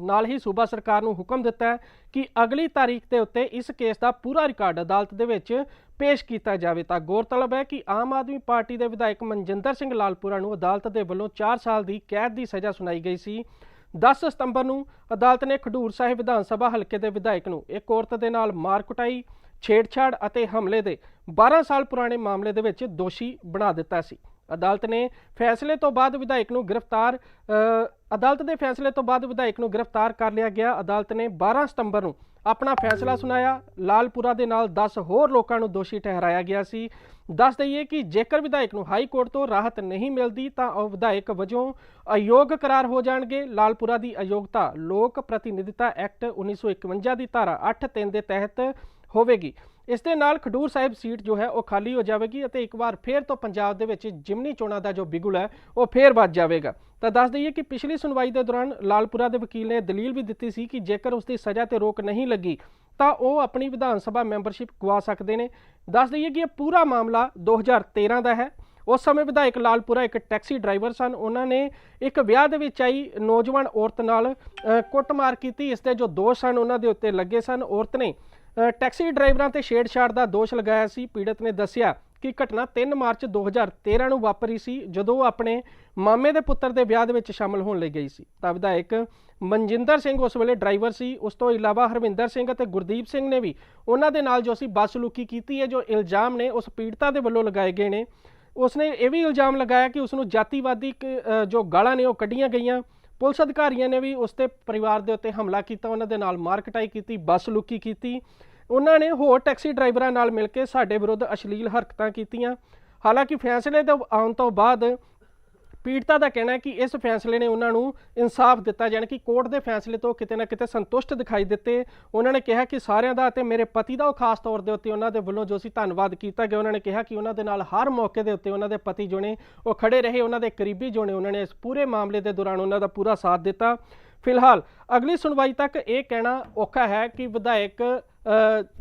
ਨਾਲ ਹੀ ਸੂਬਾ ਸਰਕਾਰ ਨੂੰ ਹੁਕਮ ਦਿੱਤਾ ਹੈ ਕਿ ਅਗਲੀ ਤਾਰੀਖ ਦੇ ਉੱਤੇ ਇਸ ਕੇਸ ਦਾ ਪੂਰਾ ਰਿਕਾਰਡ ਅਦਾਲਤ ਦੇ ਵਿੱਚ ਪੇਸ਼ ਕੀਤਾ ਜਾਵੇ। ਤਾਂ ਗੌਰਤਲਬ ਹੈ ਕਿ ਆਮ ਆਦਮੀ ਪਾਰਟੀ ਦੇ ਵਿਧਾਇਕ ਮਨਜਿੰਦਰ ਸਿੰਘ ਲਾਲਪੁਰਾ ਨੂੰ ਅਦਾਲਤ ਦੇ ਵੱਲੋਂ 4 ਸਾਲ ਦੀ ਕੈਦ ਦੀ ਸਜ਼ਾ ਸੁਣਾਈ ਗਈ ਸੀ। 10 ਸਤੰਬਰ ਨੂੰ ਅਦਾਲਤ ਨੇ ਖਡੂਰ ਸਾਹਿਬ ਵਿਧਾਨ ਸਭਾ ਹਲਕੇ ਦੇ ਵਿਧਾਇਕ ਨੂੰ ਇੱਕ ਔਰਤ ਦੇ ਨਾਲ ਮਾਰ ਕੁਟਾਈ, ਛੇੜਛਾੜ ਅਤੇ ਹਮਲੇ ਦੇ 12 ਸਾਲ ਪੁਰਾਣੇ ਮਾਮਲੇ ਦੇ ਵਿੱਚ ਦੋਸ਼ੀ ਬਣਾ ਦਿੱਤਾ ਸੀ। ਅਦਾਲਤ ਨੇ ਫੈਸਲੇ ਤੋਂ ਬਾਅਦ ਵਿਧਾਇਕ ਨੂੰ ਗ੍ਰਿਫਤਾਰ ਅਦਾਲਤ ਦੇ ਫੈਸਲੇ ਤੋਂ ਬਾਅਦ ਵਿਧਾਇਕ ਨੂੰ ਗ੍ਰਿਫਤਾਰ ਕਰ ਲਿਆ ਗਿਆ। ਅਦਾਲਤ ਨੇ 12 ਸਤੰਬਰ ਨੂੰ ਆਪਣਾ ਫੈਸਲਾ ਸੁਣਾਇਆ। ਲਾਲਪੁਰਾ ਦੇ ਨਾਲ 10 ਹੋਰ ਲੋਕਾਂ ਨੂੰ ਦੋਸ਼ੀ ਠਹਿਰਾਇਆ ਗਿਆ ਸੀ। ਦੱਸ ਦਈਏ ਕਿ ਜੇਕਰ ਵਿਧਾਇਕ ਨੂੰ ਹਾਈ ਕੋਰਟ ਤੋਂ ਰਾਹਤ ਨਹੀਂ ਮਿਲਦੀ, ਤਾਂ ਉਹ ਵਿਧਾਇਕ ਵਜੋਂ ਅਯੋਗ ਕਰਾਰ ਹੋ ਜਾਣਗੇ। ਲਾਲਪੁਰਾ ਦੀ ਅਯੋਗਤਾ ਲੋਕ ਪ੍ਰਤੀਨਿਧਤਾ ਐਕਟ 1951 ਦੀ ਧਾਰਾ 8.3 ਦੇ ਤਹਿਤ ਹੋਵੇਗੀ। ਇਸ ਦੇ ਨਾਲ ਖਡੂਰ ਸਾਹਿਬ ਸੀਟ ਜੋ ਹੈ ਉਹ ਖਾਲੀ ਹੋ ਜਾਵੇਗੀ ਅਤੇ ਇੱਕ ਵਾਰ ਫੇਰ ਤੋਂ ਪੰਜਾਬ ਦੇ ਵਿੱਚ ਜਿਮਨੀ ਚੋਣਾਂ ਦਾ ਜੋ ਬਿਗੁਲ ਹੈ, ਉਹ ਫੇਰ ਵੱਜ ਜਾਵੇਗਾ। ਤਾਂ ਦੱਸ ਦਈਏ ਕਿ ਪਿਛਲੀ ਸੁਣਵਾਈ ਦੇ ਦੌਰਾਨ ਲਾਲਪੁਰਾ ਦੇ ਵਕੀਲ ਨੇ ਦਲੀਲ ਵੀ ਦਿੱਤੀ ਸੀ ਕਿ ਜੇਕਰ ਉਸ ਦੀ ਸਜ਼ਾ ਤੇ ਰੋਕ ਨਹੀਂ ਲੱਗੀ, ਤਾਂ ਉਹ ਆਪਣੀ ਵਿਧਾਨ ਸਭਾ ਮੈਂਬਰਸ਼ਿਪ ਗਵਾ ਸਕਦੇ ਨੇ। ਦੱਸ ਦਈਏ ਕਿ ਇਹ ਪੂਰਾ ਮਾਮਲਾ 2013 ਦਾ ਹੈ। ਉਸ ਸਮੇਂ ਵਿਧਾਇਕ ਲਾਲਪੁਰਾ ਇੱਕ ਟੈਕਸੀ ਡਰਾਈਵਰ ਸਨ। ਉਹਨਾਂ ਨੇ ਇੱਕ ਵਿਆਹ ਦੇ ਵਿੱਚ ਆਈ ਨੌਜਵਾਨ ਔਰਤ ਨਾਲ ਕੁੱਟਮਾਰ ਕੀਤੀ। ਇਸ ਦੇ ਜੋ ਦੋਸ਼ ਸਨ, ਉਹਨਾਂ ਦੇ ਉੱਤੇ ਲੱਗੇ ਸਨ। ਔਰਤ ਨੇ ਟੈਕਸੀ ਡਰਾਈਵਰਾਂ ਤੇ ਛੇੜਛਾੜ ਦਾ ਦੋਸ਼ ਲਗਾਇਆ ਸੀ। ਪੀੜਤ ਨੇ ਦੱਸਿਆ ਕਿ ਘਟਨਾ 3 ਮਾਰਚ 2013 ਨੂੰ ਵਾਪਰੀ ਸੀ, ਜਦੋਂ ਉਹ ਆਪਣੇ ਮਾਮੇ ਦੇ ਪੁੱਤਰ ਦੇ ਵਿਆਹ ਦੇ ਵਿੱਚ ਸ਼ਾਮਲ ਹੋਣ ਲਈ ਗਈ ਸੀ। ਤਾਂ ਵਿਧਾਇਕ ਮਨਜਿੰਦਰ ਸਿੰਘ ਉਸ ਵੇਲੇ ਡਰਾਈਵਰ ਸੀ। ਉਸ ਤੋਂ ਇਲਾਵਾ ਹਰਵਿੰਦਰ ਸਿੰਘ ਅਤੇ ਗੁਰਦੀਪ ਸਿੰਘ ਨੇ ਵੀ ਉਹਨਾਂ ਦੇ ਨਾਲ ਜੋ ਸੀ ਬੱਸ ਲੁਕੀ ਕੀਤੀ ਹੈ, ਜੋ ਇਲਜ਼ਾਮ ਨੇ ਉਸ ਪੀੜਤਾ ਦੇ ਵੱਲੋਂ ਲਗਾਏ ਗਏ ਨੇ। ਉਸਨੇ ਇਹ ਵੀ ਇਲਜ਼ਾਮ ਲਗਾਇਆ ਕਿ ਉਸ ਨੂੰ ਜਾਤੀਵਾਦੀ ਕ- ਜੋ ਗਾਲਾਂ ਨੇ ਉਹ ਕੱਢੀਆਂ ਗਈਆਂ। ਪੁਲਿਸ ਅਧਿਕਾਰੀਆਂ ਨੇ ਵੀ ਉਸ ਤੇ ਪਰਿਵਾਰ ਦੇ ਉੱਤੇ ਹਮਲਾ ਕੀਤਾ, ਉਹਨਾਂ ਦੇ ਨਾਲ ਮਾਰਕਟਾਈ ਕੀਤੀ, ਬੱਸ ਲੁਕੀ ਕੀਤੀ। ਉਹਨਾਂ ਨੇ ਹੋਰ ਟੈਕਸੀ ਡਰਾਈਵਰਾਂ ਨਾਲ ਮਿਲ ਕੇ ਸਾਡੇ ਵਿਰੁੱਧ ਅਸ਼ਲੀਲ ਹਰਕਤਾਂ ਕੀਤੀਆਂ। ਹਾਲਾਂਕਿ ਫੈਸਲੇ ਦੇ ਆਉਣ ਤੋਂ ਬਾਅਦ ਪੀੜਤਾ ਦਾ ਕਹਿਣਾ ਹੈ ਕਿ ਇਸ ਫੈਸਲੇ ਨੇ ਉਹਨਾਂ ਨੂੰ ਇਨਸਾਫ ਦਿੱਤਾ, ਜਾਣੀ ਕਿ ਕੋਰਟ ਦੇ ਫੈਸਲੇ ਤੋਂ ਕਿਤੇ ਨਾ ਕਿਤੇ ਸੰਤੁਸ਼ਟ ਦਿਖਾਈ ਦਿੱਤੇ। ਉਹਨਾਂ ਨੇ ਕਿਹਾ ਕਿ ਸਾਰਿਆਂ ਦਾ ਅਤੇ ਮੇਰੇ ਪਤੀ ਦਾ ਉਹ ਖਾਸ ਤੌਰ ਦੇ ਉੱਤੇ ਉਹਨਾਂ ਦੇ ਵੱਲੋਂ ਜੋ ਸੀ ਧੰਨਵਾਦ ਕੀਤਾ ਗਿਆ, ਉਹਨਾਂ ਨੇ ਕਿਹਾ ਕਿ ਉਹਨਾਂ ਦੇ ਨਾਲ ਹਰ ਮੌਕੇ ਦੇ ਉੱਤੇ ਉਹਨਾਂ ਦੇ ਪਤੀ ਜੋ ਨੇ ਉਹ ਖੜੇ ਰਹੇ, ਉਹਨਾਂ ਦੇ ਕਰੀਬੀ ਜੋ ਨੇ ਉਹਨਾਂ ਨੇ ਇਸ ਪੂਰੇ ਮਾਮਲੇ ਦੇ ਦੌਰਾਨ ਉਹਨਾਂ ਦਾ ਪੂਰਾ ਸਾਥ ਦਿੱਤਾ। ਫਿਲਹਾਲ ਅਗਲੀ ਸੁਣਵਾਈ ਤੱਕ ਇਹ ਕਹਿਣਾ ਔਖਾ ਹੈ ਕਿ ਵਿਧਾਇਕ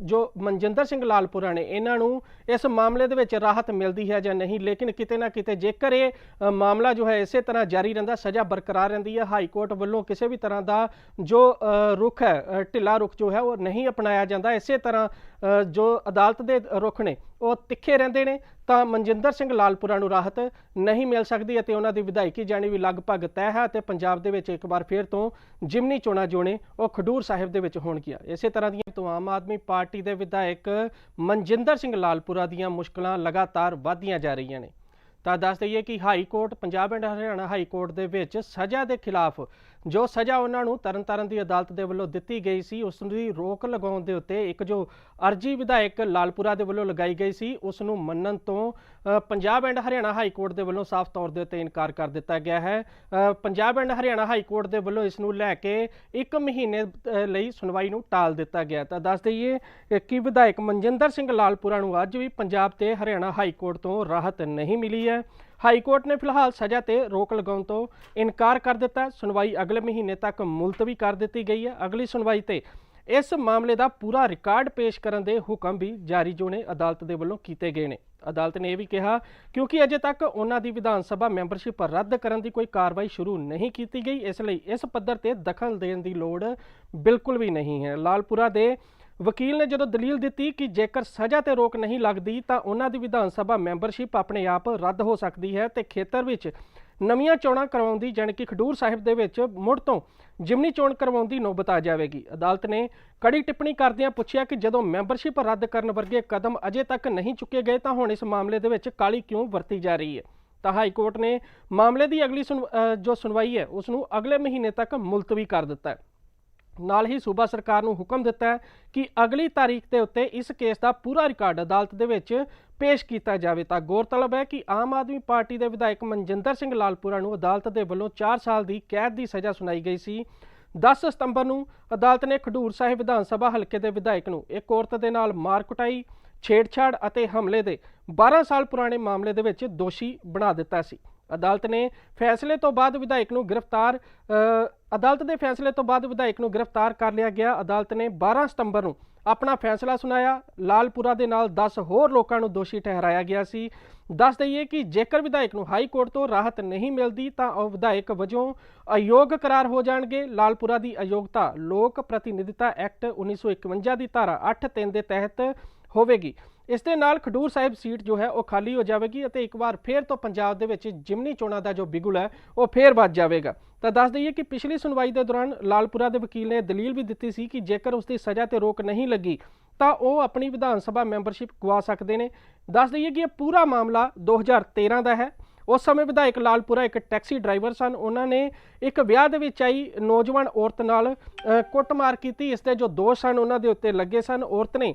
ਜੋ ਮਨਜਿੰਦਰ ਸਿੰਘ ਲਾਲਪੁਰਾ ਨੇ ਇਹਨਾਂ ਨੂੰ ਇਸ ਮਾਮਲੇ ਦੇ ਵਿੱਚ ਰਾਹਤ ਮਿਲਦੀ ਹੈ ਜਾਂ ਨਹੀਂ ਲੇਕਿਨ ਕਿਤੇ ਨਾ ਕਿਤੇ ਜੇਕਰ ਇਹ ਮਾਮਲਾ ਜੋ ਹੈ ਇਸੇ ਤਰ੍ਹਾਂ ਜਾਰੀ ਰਹਿੰਦਾ ਸਜ਼ਾ ਬਰਕਰਾਰ ਰਹਿੰਦੀ ਹੈ। ਹਾਈ ਕੋਰਟ ਵੱਲੋਂ ਕਿਸੇ ਵੀ ਤਰ੍ਹਾਂ ਦਾ ਜੋ ਅ, ਰੁਖ ਹੈ ਢਿੱਲਾ ਰੁਖ ਜੋ ਹੈ ਉਹ ਨਹੀਂ ਅਪਣਾਇਆ ਜਾਂਦਾ। ਇਸੇ ਤਰ੍ਹਾਂ ਜੋ ਅਦਾਲਤ ਦੇ ਰੁਖ ਨੇ ਉਹ ਤਿੱਖੇ ਰਹਿੰਦੇ ਨੇ, ਤਾਂ ਮਨਜਿੰਦਰ ਸਿੰਘ ਲਾਲਪੁਰਾ ਨੂੰ ਰਾਹਤ ਨਹੀਂ ਮਿਲ ਸਕਦੀ ਅਤੇ ਉਹਨਾਂ ਦੀ ਵਿਧਾਇਕੀ ਜਾਣੀ ਵੀ ਲਗਭਗ ਤੈਅ ਹੈ ਅਤੇ ਪੰਜਾਬ ਦੇ ਵਿੱਚ ਇੱਕ ਵਾਰ ਫੇਰ ਤੋਂ ਜਿਮਨੀ ਚੋਣਾਂ ਜੋ ਨੇ ਉਹ ਖਡੂਰ ਸਾਹਿਬ ਦੇ ਵਿੱਚ ਹੋਣਗੀਆਂ। ਇਸੇ ਤਰ੍ਹਾਂ ਦੀਆਂ ਤੋਂ ਆਮ ਆਦਮੀ ਪਾਰਟੀ ਦੇ ਵਿਧਾਇਕ ਮਨਜਿੰਦਰ ਸਿੰਘ ਲਾਲਪੁਰਾ ਦੀਆਂ ਮੁਸ਼ਕਲਾਂ ਲਗਾਤਾਰ ਵਧਦੀਆਂ ਜਾ ਰਹੀਆਂ ਨੇ। ਤਾਂ ਦੱਸ ਦਈਏ ਕਿ high court, Punjab and Haryana high court ਦੇ ਵਿੱਚ ਸਜ਼ਾ ਦੇ ਖਿਲਾਫ ਜੋ ਸਜ਼ਾ ਉਹਨਾਂ ਨੂੰ ਤਰਨਤਾਰਨ ਦੀ ਅਦਾਲਤ ਦੇ ਵੱਲੋਂ ਦਿੱਤੀ ਗਈ ਸੀ, ਉਸ ਦੀ ਰੋਕ ਲਗਾਉਣ ਦੇ ਉੱਤੇ ਇੱਕ ਜੋ ਅਰਜੀ ਵਿਧਾਇਕ ਲਾਲਪੁਰਾ ਦੇ ਵੱਲੋਂ ਲਗਾਈ ਗਈ ਸੀ, ਉਸ ਨੂੰ ਮੰਨਣ ਤੋਂ Punjab and Haryana high court ਦੇ ਵੱਲੋਂ ਸਾਫ਼ ਤੌਰ ਦੇ ਉੱਤੇ ਇਨਕਾਰ ਕਰ ਦਿੱਤਾ ਗਿਆ ਹੈ। Punjab and Haryana high court ਦੇ ਵੱਲੋਂ ਇਸ ਨੂੰ ਲੈ ਕੇ ਇੱਕ ਮਹੀਨੇ ਲਈ ਸੁਣਵਾਈ ਨੂੰ ਟਾਲ ਦਿੱਤਾ ਗਿਆ। ਤਾਂ ਦੱਸ ਦਈਏ ਕਿ ਵਿਧਾਇਕ ਮਨਜਿੰਦਰ ਸਿੰਘ ਲਾਲਪੁਰਾ ਨੂੰ ਅੱਜ ਵੀ ਪੰਜਾਬ ਤੇ ਹਰਿਆਣਾ ਹਾਈ ਕੋਰਟ ਤੋਂ ਰਾਹਤ ਨਹੀਂ ਮਿਲੀ ਹੈ। ਹਾਈ ਕੋਰਟ ਨੇ ਫਿਲਹਾਲ ਸਜ਼ਾ ਤੇ ਰੋਕ ਲਗਾਉਣ ਤੋਂ ਇਨਕਾਰ ਕਰ ਦਿੱਤਾ ਹੈ। ਸੁਣਵਾਈ ਅਗਲੇ ਮਹੀਨੇ ਤੱਕ ਮੁਲਤਵੀ ਕਰ ਦਿੱਤੀ ਗਈ ਹੈ। ਅਗਲੀ ਸੁਣਵਾਈ ਤੇ ਇਸ ਮਾਮਲੇ ਦਾ ਪੂਰਾ ਰਿਕਾਰਡ ਪੇਸ਼ ਕਰਨ ਦੇ ਹੁਕਮ ਵੀ ਜਾਰੀ ਜੋ ਨੇ ਅਦਾਲਤ ਦੇ ਵੱਲੋਂ ਕੀਤੇ ਗਏ ਨੇ। ਅਦਾਲਤ ਨੇ ਇਹ ਵੀ ਕਿਹਾ, ਕਿਉਂਕਿ ਅਜੇ ਤੱਕ ਉਹਨਾਂ ਦੀ ਵਿਧਾਨ ਸਭਾ ਮੈਂਬਰਸ਼ਿਪ ਰੱਦ ਕਰਨ ਦੀ ਕੋਈ ਕਾਰਵਾਈ ਸ਼ੁਰੂ ਨਹੀਂ ਕੀਤੀ ਗਈ, ਇਸ ਲਈ ਇਸ ਪੱਧਰ ਤੇ ਦਖਲ ਦੇਣ ਦੀ ਲੋੜ ਬਿਲਕੁਲ ਵੀ ਨਹੀਂ ਹੈ। ਲਾਲਪੁਰਾ ਦੇ ਵਕੀਲ ਨੇ ਜਦੋਂ ਦਲੀਲ ਦਿੱਤੀ ਕਿ ਜੇਕਰ ਸਜ਼ਾ ਤੇ ਰੋਕ ਨਹੀਂ ਲੱਗਦੀ ਤਾਂ ਉਹਨਾਂ ਦੀ ਵਿਧਾਨ ਸਭਾ ਮੈਂਬਰਸ਼ਿਪ ਆਪਣੇ ਆਪ ਰੱਦ ਹੋ ਸਕਦੀ ਹੈ ਤੇ ਖੇਤਰ ਵਿੱਚ ਨਵੀਆਂ ਚੋਣਾਂ ਕਰਵਾਉਂਦੀ ਜਾਣੀ ਕਿ ਖਡੂਰ ਸਾਹਿਬ ਦੇ ਵਿੱਚ ਮੁੜ ਤੋਂ ਜਿਮਨੀ ਚੋਣ ਕਰਵਾਉਣ ਦੀ ਨੌਬਤ ਆ ਜਾਵੇਗੀ। ਅਦਾਲਤ ਨੇ ਕੜੀ ਟਿੱਪਣੀ ਕਰਦਿਆਂ ਪੁੱਛਿਆ ਕਿ ਜਦੋਂ ਮੈਂਬਰਸ਼ਿਪ ਰੱਦ ਕਰਨ ਵਰਗੇ ਕਦਮ ਅਜੇ ਤੱਕ ਨਹੀਂ ਚੁੱਕੇ ਗਏ ਤਾਂ ਹੁਣ ਇਸ ਮਾਮਲੇ ਦੇ ਵਿੱਚ ਕਾਲੀ ਕਿਉਂ ਵਰਤੀ ਜਾ ਰਹੀ ਹੈ? ਤਾਂ ਹਾਈ ਕੋਰਟ ਨੇ ਮਾਮਲੇ ਦੀ ਅਗਲੀ ਸੁਣ- ਜੋ ਸੁਣਵਾਈ ਹੈ ਉਸ ਨੂੰ ਅਗਲੇ ਮਹੀਨੇ ਤੱਕ ਮੁਲਤਵੀ ਕਰ ਦਿੱਤਾ ਹੈ। ਨਾਲ ਹੀ ਸੂਬਾ ਸਰਕਾਰ ਨੂੰ ਹੁਕਮ ਦਿੱਤਾ ਹੈ ਕਿ ਅਗਲੀ ਤਾਰੀਖ ਦੇ ਉੱਤੇ ਇਸ ਕੇਸ ਦਾ ਪੂਰਾ ਰਿਕਾਰਡ ਅਦਾਲਤ ਦੇ ਵਿੱਚ ਪੇਸ਼ ਕੀਤਾ ਜਾਵੇ। ਤਾਂ ਗੌਰਤਲਬ ਹੈ ਕਿ ਆਮ ਆਦਮੀ ਪਾਰਟੀ ਦੇ ਵਿਧਾਇਕ ਮਨਜਿੰਦਰ ਸਿੰਘ ਲਾਲਪੁਰਾ ਨੂੰ ਅਦਾਲਤ ਦੇ ਵੱਲੋਂ 4 ਸਾਲ ਦੀ ਕੈਦ ਦੀ ਸਜ਼ਾ ਸੁਣਾਈ ਗਈ ਸੀ। 10 ਸਤੰਬਰ ਨੂੰ ਅਦਾਲਤ ਨੇ ਖਡੂਰ ਸਾਹਿਬ ਵਿਧਾਨ ਸਭਾ ਹਲਕੇ ਦੇ ਵਿਧਾਇਕ ਨੂੰ ਇੱਕ ਔਰਤ ਦੇ ਨਾਲ ਮਾਰ ਕੁਟਾਈ, ਛੇੜਛਾੜ ਅਤੇ ਹਮਲੇ ਦੇ 12 ਸਾਲ ਪੁਰਾਣੇ ਮਾਮਲੇ ਦੇ ਵਿੱਚ ਦੋਸ਼ੀ ਬਣਾ ਦਿੱਤਾ ਸੀ। ਅਦਾਲਤ ਨੇ ਫੈਸਲੇ ਤੋਂ ਬਾਅਦ ਵਿਧਾਇਕ ਨੂੰ ਗ੍ਰਿਫਤਾਰ ਅਦਾਲਤ ਦੇ ਫੈਸਲੇ ਤੋਂ ਬਾਅਦ ਵਿਧਾਇਕ ਨੂੰ ਗ੍ਰਿਫਤਾਰ ਕਰ ਲਿਆ ਗਿਆ। ਅਦਾਲਤ ਨੇ 12 ਸਤੰਬਰ ਨੂੰ ਆਪਣਾ ਫੈਸਲਾ ਸੁਣਾਇਆ। ਲਾਲਪੁਰਾ ਦੇ ਨਾਲ 10 ਹੋਰ ਲੋਕਾਂ ਨੂੰ ਦੋਸ਼ੀ ਠਹਿਰਾਇਆ ਗਿਆ ਸੀ। ਦੱਸ ਦਈਏ ਕਿ ਜੇਕਰ ਵਿਧਾਇਕ ਨੂੰ ਹਾਈ ਕੋਰਟ ਤੋਂ ਰਾਹਤ ਨਹੀਂ ਮਿਲਦੀ, ਤਾਂ ਉਹ ਵਿਧਾਇਕ ਵਜੋਂ ਅਯੋਗ ਕਰਾਰ ਹੋ ਜਾਣਗੇ। ਲਾਲਪੁਰਾ ਦੀ ਅਯੋਗਤਾ ਲੋਕ ਪ੍ਰਤੀਨਿਧਤਾ ਐਕਟ 1951 ਦੀ ਧਾਰਾ 8.3 ਦੇ ਤਹਿਤ ਹੋਵੇਗੀ। ਇਸ ਦੇ ਨਾਲ ਖਡੂਰ ਸਾਹਿਬ ਸੀਟ ਜੋ ਹੈ ਉਹ ਖਾਲੀ ਹੋ ਜਾਵੇਗੀ ਅਤੇ ਇੱਕ ਵਾਰ ਫੇਰ ਤੋਂ ਪੰਜਾਬ ਦੇ ਵਿੱਚ ਜਿਮਨੀ ਚੋਣਾਂ ਦਾ ਜੋ ਬਿਗੁਲ ਹੈ, ਉਹ ਫੇਰ ਵੱਜ ਜਾਵੇਗਾ। ਤਾਂ ਦੱਸ ਦਈਏ ਕਿ ਪਿਛਲੀ ਸੁਣਵਾਈ ਦੇ ਦੌਰਾਨ ਲਾਲਪੁਰਾ ਦੇ ਵਕੀਲ ਨੇ ਦਲੀਲ ਵੀ ਦਿੱਤੀ ਸੀ ਕਿ ਜੇਕਰ ਉਸ ਦੀ ਸਜ਼ਾ ਤੇ ਰੋਕ ਨਹੀਂ ਲੱਗੀ, ਤਾਂ ਉਹ ਆਪਣੀ ਵਿਧਾਨ ਸਭਾ ਮੈਂਬਰਸ਼ਿਪ ਗਵਾ ਸਕਦੇ ਨੇ। ਦੱਸ ਦਈਏ ਕਿ ਇਹ ਪੂਰਾ ਮਾਮਲਾ 2013 ਦਾ ਹੈ। ਉਸ ਸਮੇਂ ਵਿਧਾਇਕ ਲਾਲਪੁਰਾ ਇੱਕ ਟੈਕਸੀ ਡਰਾਈਵਰ ਸਨ। ਉਹਨਾਂ ਨੇ ਇੱਕ ਵਿਆਹ ਦੇ ਵਿੱਚ ਆਈ ਨੌਜਵਾਨ ਔਰਤ ਨਾਲ ਕੁੱਟਮਾਰ ਕੀਤੀ। ਇਸ ਦੇ ਜੋ ਦੋਸ਼ ਸਨ, ਉਹਨਾਂ ਦੇ ਉੱਤੇ ਲੱਗੇ ਸਨ। ਔਰਤ ਨੇ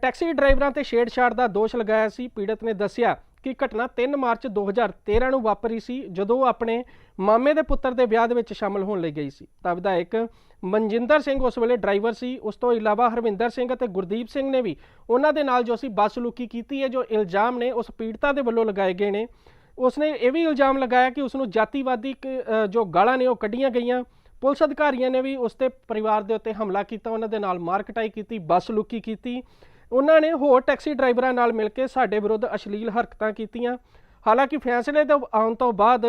ਟੈਕਸੀ ਡਰਾਈਵਰਾਂ ਤੇ ਛੇੜਛਾੜ ਦਾ ਦੋਸ਼ ਲਗਾਇਆ ਸੀ। ਪੀੜਤ ਨੇ ਦੱਸਿਆ ਕਿ ਘਟਨਾ 3 ਮਾਰਚ 2013 ਨੂੰ ਵਾਪਰੀ ਸੀ, ਜਦੋਂ ਉਹ ਆਪਣੇ ਮਾਮੇ ਦੇ ਪੁੱਤਰ ਦੇ ਵਿਆਹ ਦੇ ਵਿੱਚ ਸ਼ਾਮਲ ਹੋਣ ਲਈ ਗਈ ਸੀ। ਤਾਂ ਵਿਧਾਇਕ ਮਨਜਿੰਦਰ ਸਿੰਘ ਉਸ ਵੇਲੇ ਡਰਾਈਵਰ ਸੀ। ਉਸ ਤੋਂ ਇਲਾਵਾ ਹਰਵਿੰਦਰ ਸਿੰਘ ਅਤੇ ਗੁਰਦੀਪ ਸਿੰਘ ਨੇ ਵੀ ਉਹਨਾਂ ਦੇ ਨਾਲ ਜੋ ਸੀ ਬੱਸ ਲੁਕੀ ਕੀਤੀ ਹੈ, ਜੋ ਇਲਜ਼ਾਮ ਨੇ ਉਸ ਪੀੜਤਾ ਦੇ ਵੱਲੋਂ ਲਗਾਏ ਗਏ ਨੇ। ਉਸਨੇ ਇਹ ਵੀ ਇਲਜ਼ਾਮ ਲਗਾਇਆ ਕਿ ਉਸ ਨੂੰ ਜਾਤੀਵਾਦੀ ਜੋ ਗਾਲਾਂ ਨੇ ਉਹ ਕੱਢੀਆਂ ਗਈਆਂ। ਪੁਲਿਸ ਅਧਿਕਾਰੀਆਂ ਨੇ ਵੀ ਉਸ ਤੇ ਪਰਿਵਾਰ ਦੇ ਉੱਤੇ ਹਮਲਾ ਕੀਤਾ। ਉਹਨਾਂ ਦੇ ਨਾਲ ਮਾਰ ਕਟਾਈ ਕੀਤੀ ਬੱਸ ਲੁਕੀ ਕੀਤੀ। ਉਹਨਾਂ ਨੇ ਹੋਰ ਟੈਕਸੀ ਡਰਾਈਵਰਾਂ ਨਾਲ ਮਿਲ ਕੇ ਸਾਡੇ ਵਿਰੁੱਧ ਅਸ਼ਲੀਲ ਹਰਕਤਾਂ ਕੀਤੀਆਂ। ਹਾਲਾਂਕਿ ਫੈਸਲੇ ਦੇ ਆਉਣ ਤੋਂ ਬਾਅਦ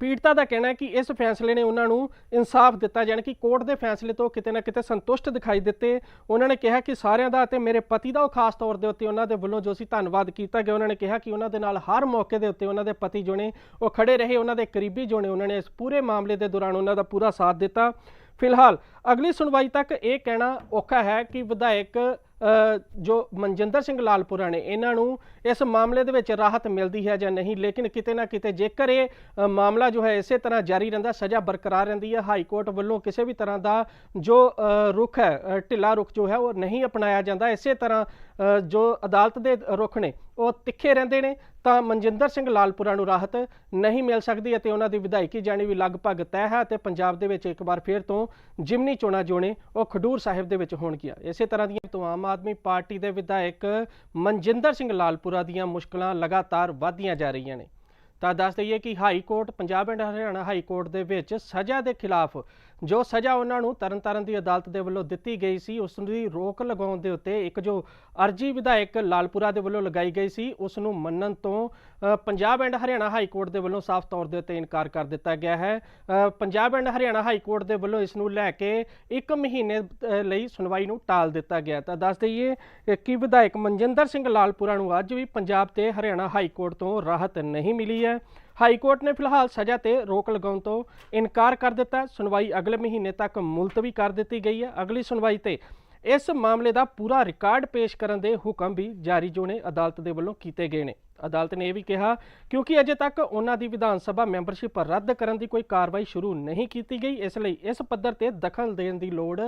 ਪੀੜਤਾ ਦਾ ਕਹਿਣਾ ਹੈ ਕਿ ਇਸ ਫੈਸਲੇ ਨੇ ਉਹਨਾਂ ਨੂੰ ਇਨਸਾਫ ਦਿੱਤਾ ਯਾਨੀ ਕਿ ਕੋਰਟ ਦੇ ਫੈਸਲੇ ਤੋਂ ਕਿਤੇ ਨਾ ਕਿਤੇ ਸੰਤੁਸ਼ਟ ਦਿਖਾਈ ਦਿੱਤੇ। ਉਹਨਾਂ ਨੇ ਕਿਹਾ ਕਿ ਸਾਰਿਆਂ ਦਾ ਅਤੇ ਮੇਰੇ ਪਤੀ ਦਾ ਉਹ ਖਾਸ ਤੌਰ ਦੇ ਉੱਤੇ ਉਹਨਾਂ ਦੇ ਵੱਲੋਂ ਜੋ ਸੀ ਧੰਨਵਾਦ ਕੀਤਾ ਗਿਆ, ਉਹਨਾਂ ਨੇ ਕਿਹਾ ਕਿ ਉਹਨਾਂ ਦੇ ਨਾਲ ਹਰ ਮੌਕੇ ਦੇ ਉੱਤੇ ਉਹਨਾਂ ਦੇ ਪਤੀ ਜੋ ਨੇ ਉਹ ਖੜੇ ਰਹੇ, ਉਹਨਾਂ ਦੇ ਕਰੀਬੀ ਜੋ ਨੇ ਉਹਨਾਂ ਨੇ ਇਸ ਪੂਰੇ ਮਾਮਲੇ ਦੇ ਦੌਰਾਨ ਉਹਨਾਂ ਦਾ ਪੂਰਾ ਸਾਥ ਦਿੱਤਾ। ਫਿਲਹਾਲ ਅਗਲੀ ਸੁਣਵਾਈ ਤੱਕ ਇਹ ਕਹਿਣਾ ਔਖਾ ਹੈ ਕਿ ਵਿਧਾਇਕ ਜੋ ਮਨਜਿੰਦਰ ਸਿੰਘ ਲਾਲਪੁਰਾ ਨੇ ਇਹਨਾਂ ਨੂੰ ਇਸ ਮਾਮਲੇ ਦੇ ਵਿੱਚ ਰਾਹਤ ਮਿਲਦੀ ਹੈ ਜਾਂ ਨਹੀਂ ਲੇਕਿਨ ਕਿਤੇ ਨਾ ਕਿਤੇ ਜੇਕਰ ਇਹ ਮਾਮਲਾ ਜੋ ਹੈ ਇਸੇ ਤਰ੍ਹਾਂ ਜਾਰੀ ਰਹਿੰਦਾ ਸਜ਼ਾ ਬਰਕਰਾਰ ਰਹਿੰਦੀ ਹੈ। ਹਾਈ ਕੋਰਟ ਵੱਲੋਂ ਕਿਸੇ ਵੀ ਤਰ੍ਹਾਂ ਦਾ ਜੋ ਅ, ਰੁਖ ਹੈ ਢਿੱਲਾ ਰੁਖ ਜੋ ਹੈ ਉਹ ਨਹੀਂ ਅਪਣਾਇਆ ਜਾਂਦਾ। ਇਸੇ ਤਰ੍ਹਾਂ ਜੋ ਅਦਾਲਤ ਦੇ ਰੁਖ ਨੇ ਉਹ ਤਿੱਖੇ ਰਹਿੰਦੇ ਨੇ, ਤਾਂ ਮਨਜਿੰਦਰ ਸਿੰਘ ਲਾਲਪੁਰਾ ਨੂੰ ਰਾਹਤ ਨਹੀਂ ਮਿਲ ਸਕਦੀ ਅਤੇ ਉਹਨਾਂ ਦੀ ਵਿਧਾਇਕੀ ਜਾਣੀ ਵੀ ਲਗਭਗ ਤੈਅ ਹੈ ਅਤੇ ਪੰਜਾਬ ਦੇ ਵਿੱਚ ਇੱਕ ਵਾਰ ਫਿਰ ਤੋਂ ਜਿਮਨੀ ਚੋਣਾਂ ਜੋ ਨੇ ਉਹ ਖਡੂਰ ਸਾਹਿਬ ਦੇ ਵਿੱਚ ਹੋਣਗੀਆਂ। ਇਸੇ ਤਰ੍ਹਾਂ ਦੀਆਂ ਤੋਂ ਆਮ ਆਦਮੀ ਪਾਰਟੀ ਦੇ ਵਿਧਾਇਕ ਮਨਜਿੰਦਰ ਸਿੰਘ ਲਾਲਪੁਰਾ ਦੀਆਂ ਮੁਸ਼ਕਲਾਂ ਲਗਾਤਾਰ ਵਧਦੀਆਂ ਜਾ ਰਹੀਆਂ ਨੇ। ਤਾਂ ਦੱਸ ਦਈਏ ਕਿ high court, Punjab and Haryana high court ਦੇ ਵਿੱਚ ਸਜ਼ਾ ਦੇ ਖਿਲਾਫ ਜੋ ਸਜ਼ਾ ਉਹਨਾਂ ਨੂੰ ਤਰਨਤਾਰਨ ਦੀ ਅਦਾਲਤ ਦੇ ਵੱਲੋਂ ਦਿੱਤੀ ਗਈ ਸੀ, ਉਸ ਦੀ ਰੋਕ ਲਗਾਉਣ ਦੇ ਉੱਤੇ ਇੱਕ ਜੋ ਅਰਜੀ ਵਿਧਾਇਕ ਲਾਲਪੁਰਾ ਦੇ ਵੱਲੋਂ ਲਗਾਈ ਗਈ ਸੀ, ਉਸ ਨੂੰ ਮੰਨਣ ਤੋਂ Punjab and Haryana high court ਦੇ ਵੱਲੋਂ ਸਾਫ਼ ਤੌਰ ਦੇ ਉੱਤੇ ਇਨਕਾਰ ਕਰ ਦਿੱਤਾ ਗਿਆ ਹੈ। Punjab and Haryana high court ਦੇ ਵੱਲੋਂ ਇਸ ਨੂੰ ਲੈ ਕੇ ਇੱਕ ਮਹੀਨੇ ਲਈ ਸੁਣਵਾਈ ਨੂੰ ਟਾਲ ਦਿੱਤਾ ਗਿਆ। ਤਾਂ ਦੱਸ ਦਈਏ ਕਿ ਵਿਧਾਇਕ ਮਨਜਿੰਦਰ ਸਿੰਘ ਲਾਲਪੁਰਾ ਨੂੰ ਅੱਜ ਵੀ ਪੰਜਾਬ ਤੇ ਹਰਿਆਣਾ ਹਾਈ ਕੋਰਟ ਤੋਂ ਰਾਹਤ ਨਹੀਂ ਮਿਲੀ ਹੈ। ਹਾਈ ਕੋਰਟ ਨੇ ਫਿਲਹਾਲ ਸਜ਼ਾ ਤੇ ਰੋਕ ਲਗਾਉਣ ਤੋਂ ਇਨਕਾਰ ਕਰ ਦਿੱਤਾ ਸੁਣਵਾਈ ਅਗਲੇ ਮਹੀਨੇ ਤੱਕ ਮੁਲਤਵੀ ਕਰ ਦਿੱਤੀ ਗਈ ਹੈ। ਅਗਲੀ ਸੁਣਵਾਈ ਤੇ ਇਸ ਮਾਮਲੇ ਦਾ ਪੂਰਾ ਰਿਕਾਰਡ ਪੇਸ਼ ਕਰਨ ਦੇ ਹੁਕਮ ਵੀ ਜਾਰੀ ਜੋ ਨੇ ਅਦਾਲਤ ਦੇ ਵੱਲੋਂ ਕੀਤੇ ਗਏ ਨੇ। ਅਦਾਲਤ ਨੇ ਇਹ ਵੀ ਕਿਹਾ, ਕਿਉਂਕਿ ਅਜੇ ਤੱਕ ਉਹਨਾਂ ਦੀ ਵਿਧਾਨ ਸਭਾ ਮੈਂਬਰਸ਼ਿਪ ਰੱਦ ਕਰਨ ਦੀ ਕੋਈ ਕਾਰਵਾਈ ਸ਼ੁਰੂ ਨਹੀਂ ਕੀਤੀ ਗਈ, ਇਸ ਲਈ ਇਸ ਪੱਧਰ ਤੇ ਦਖਲ ਦੇਣ ਦੀ ਲੋੜ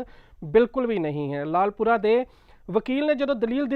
ਬਿਲਕੁਲ ਵੀ ਨਹੀਂ ਹੈ। ਲਾਲਪੁਰਾ ਦੇ ਵਕੀਲ ਨੇ ਜਦੋਂ ਦਲੀਲ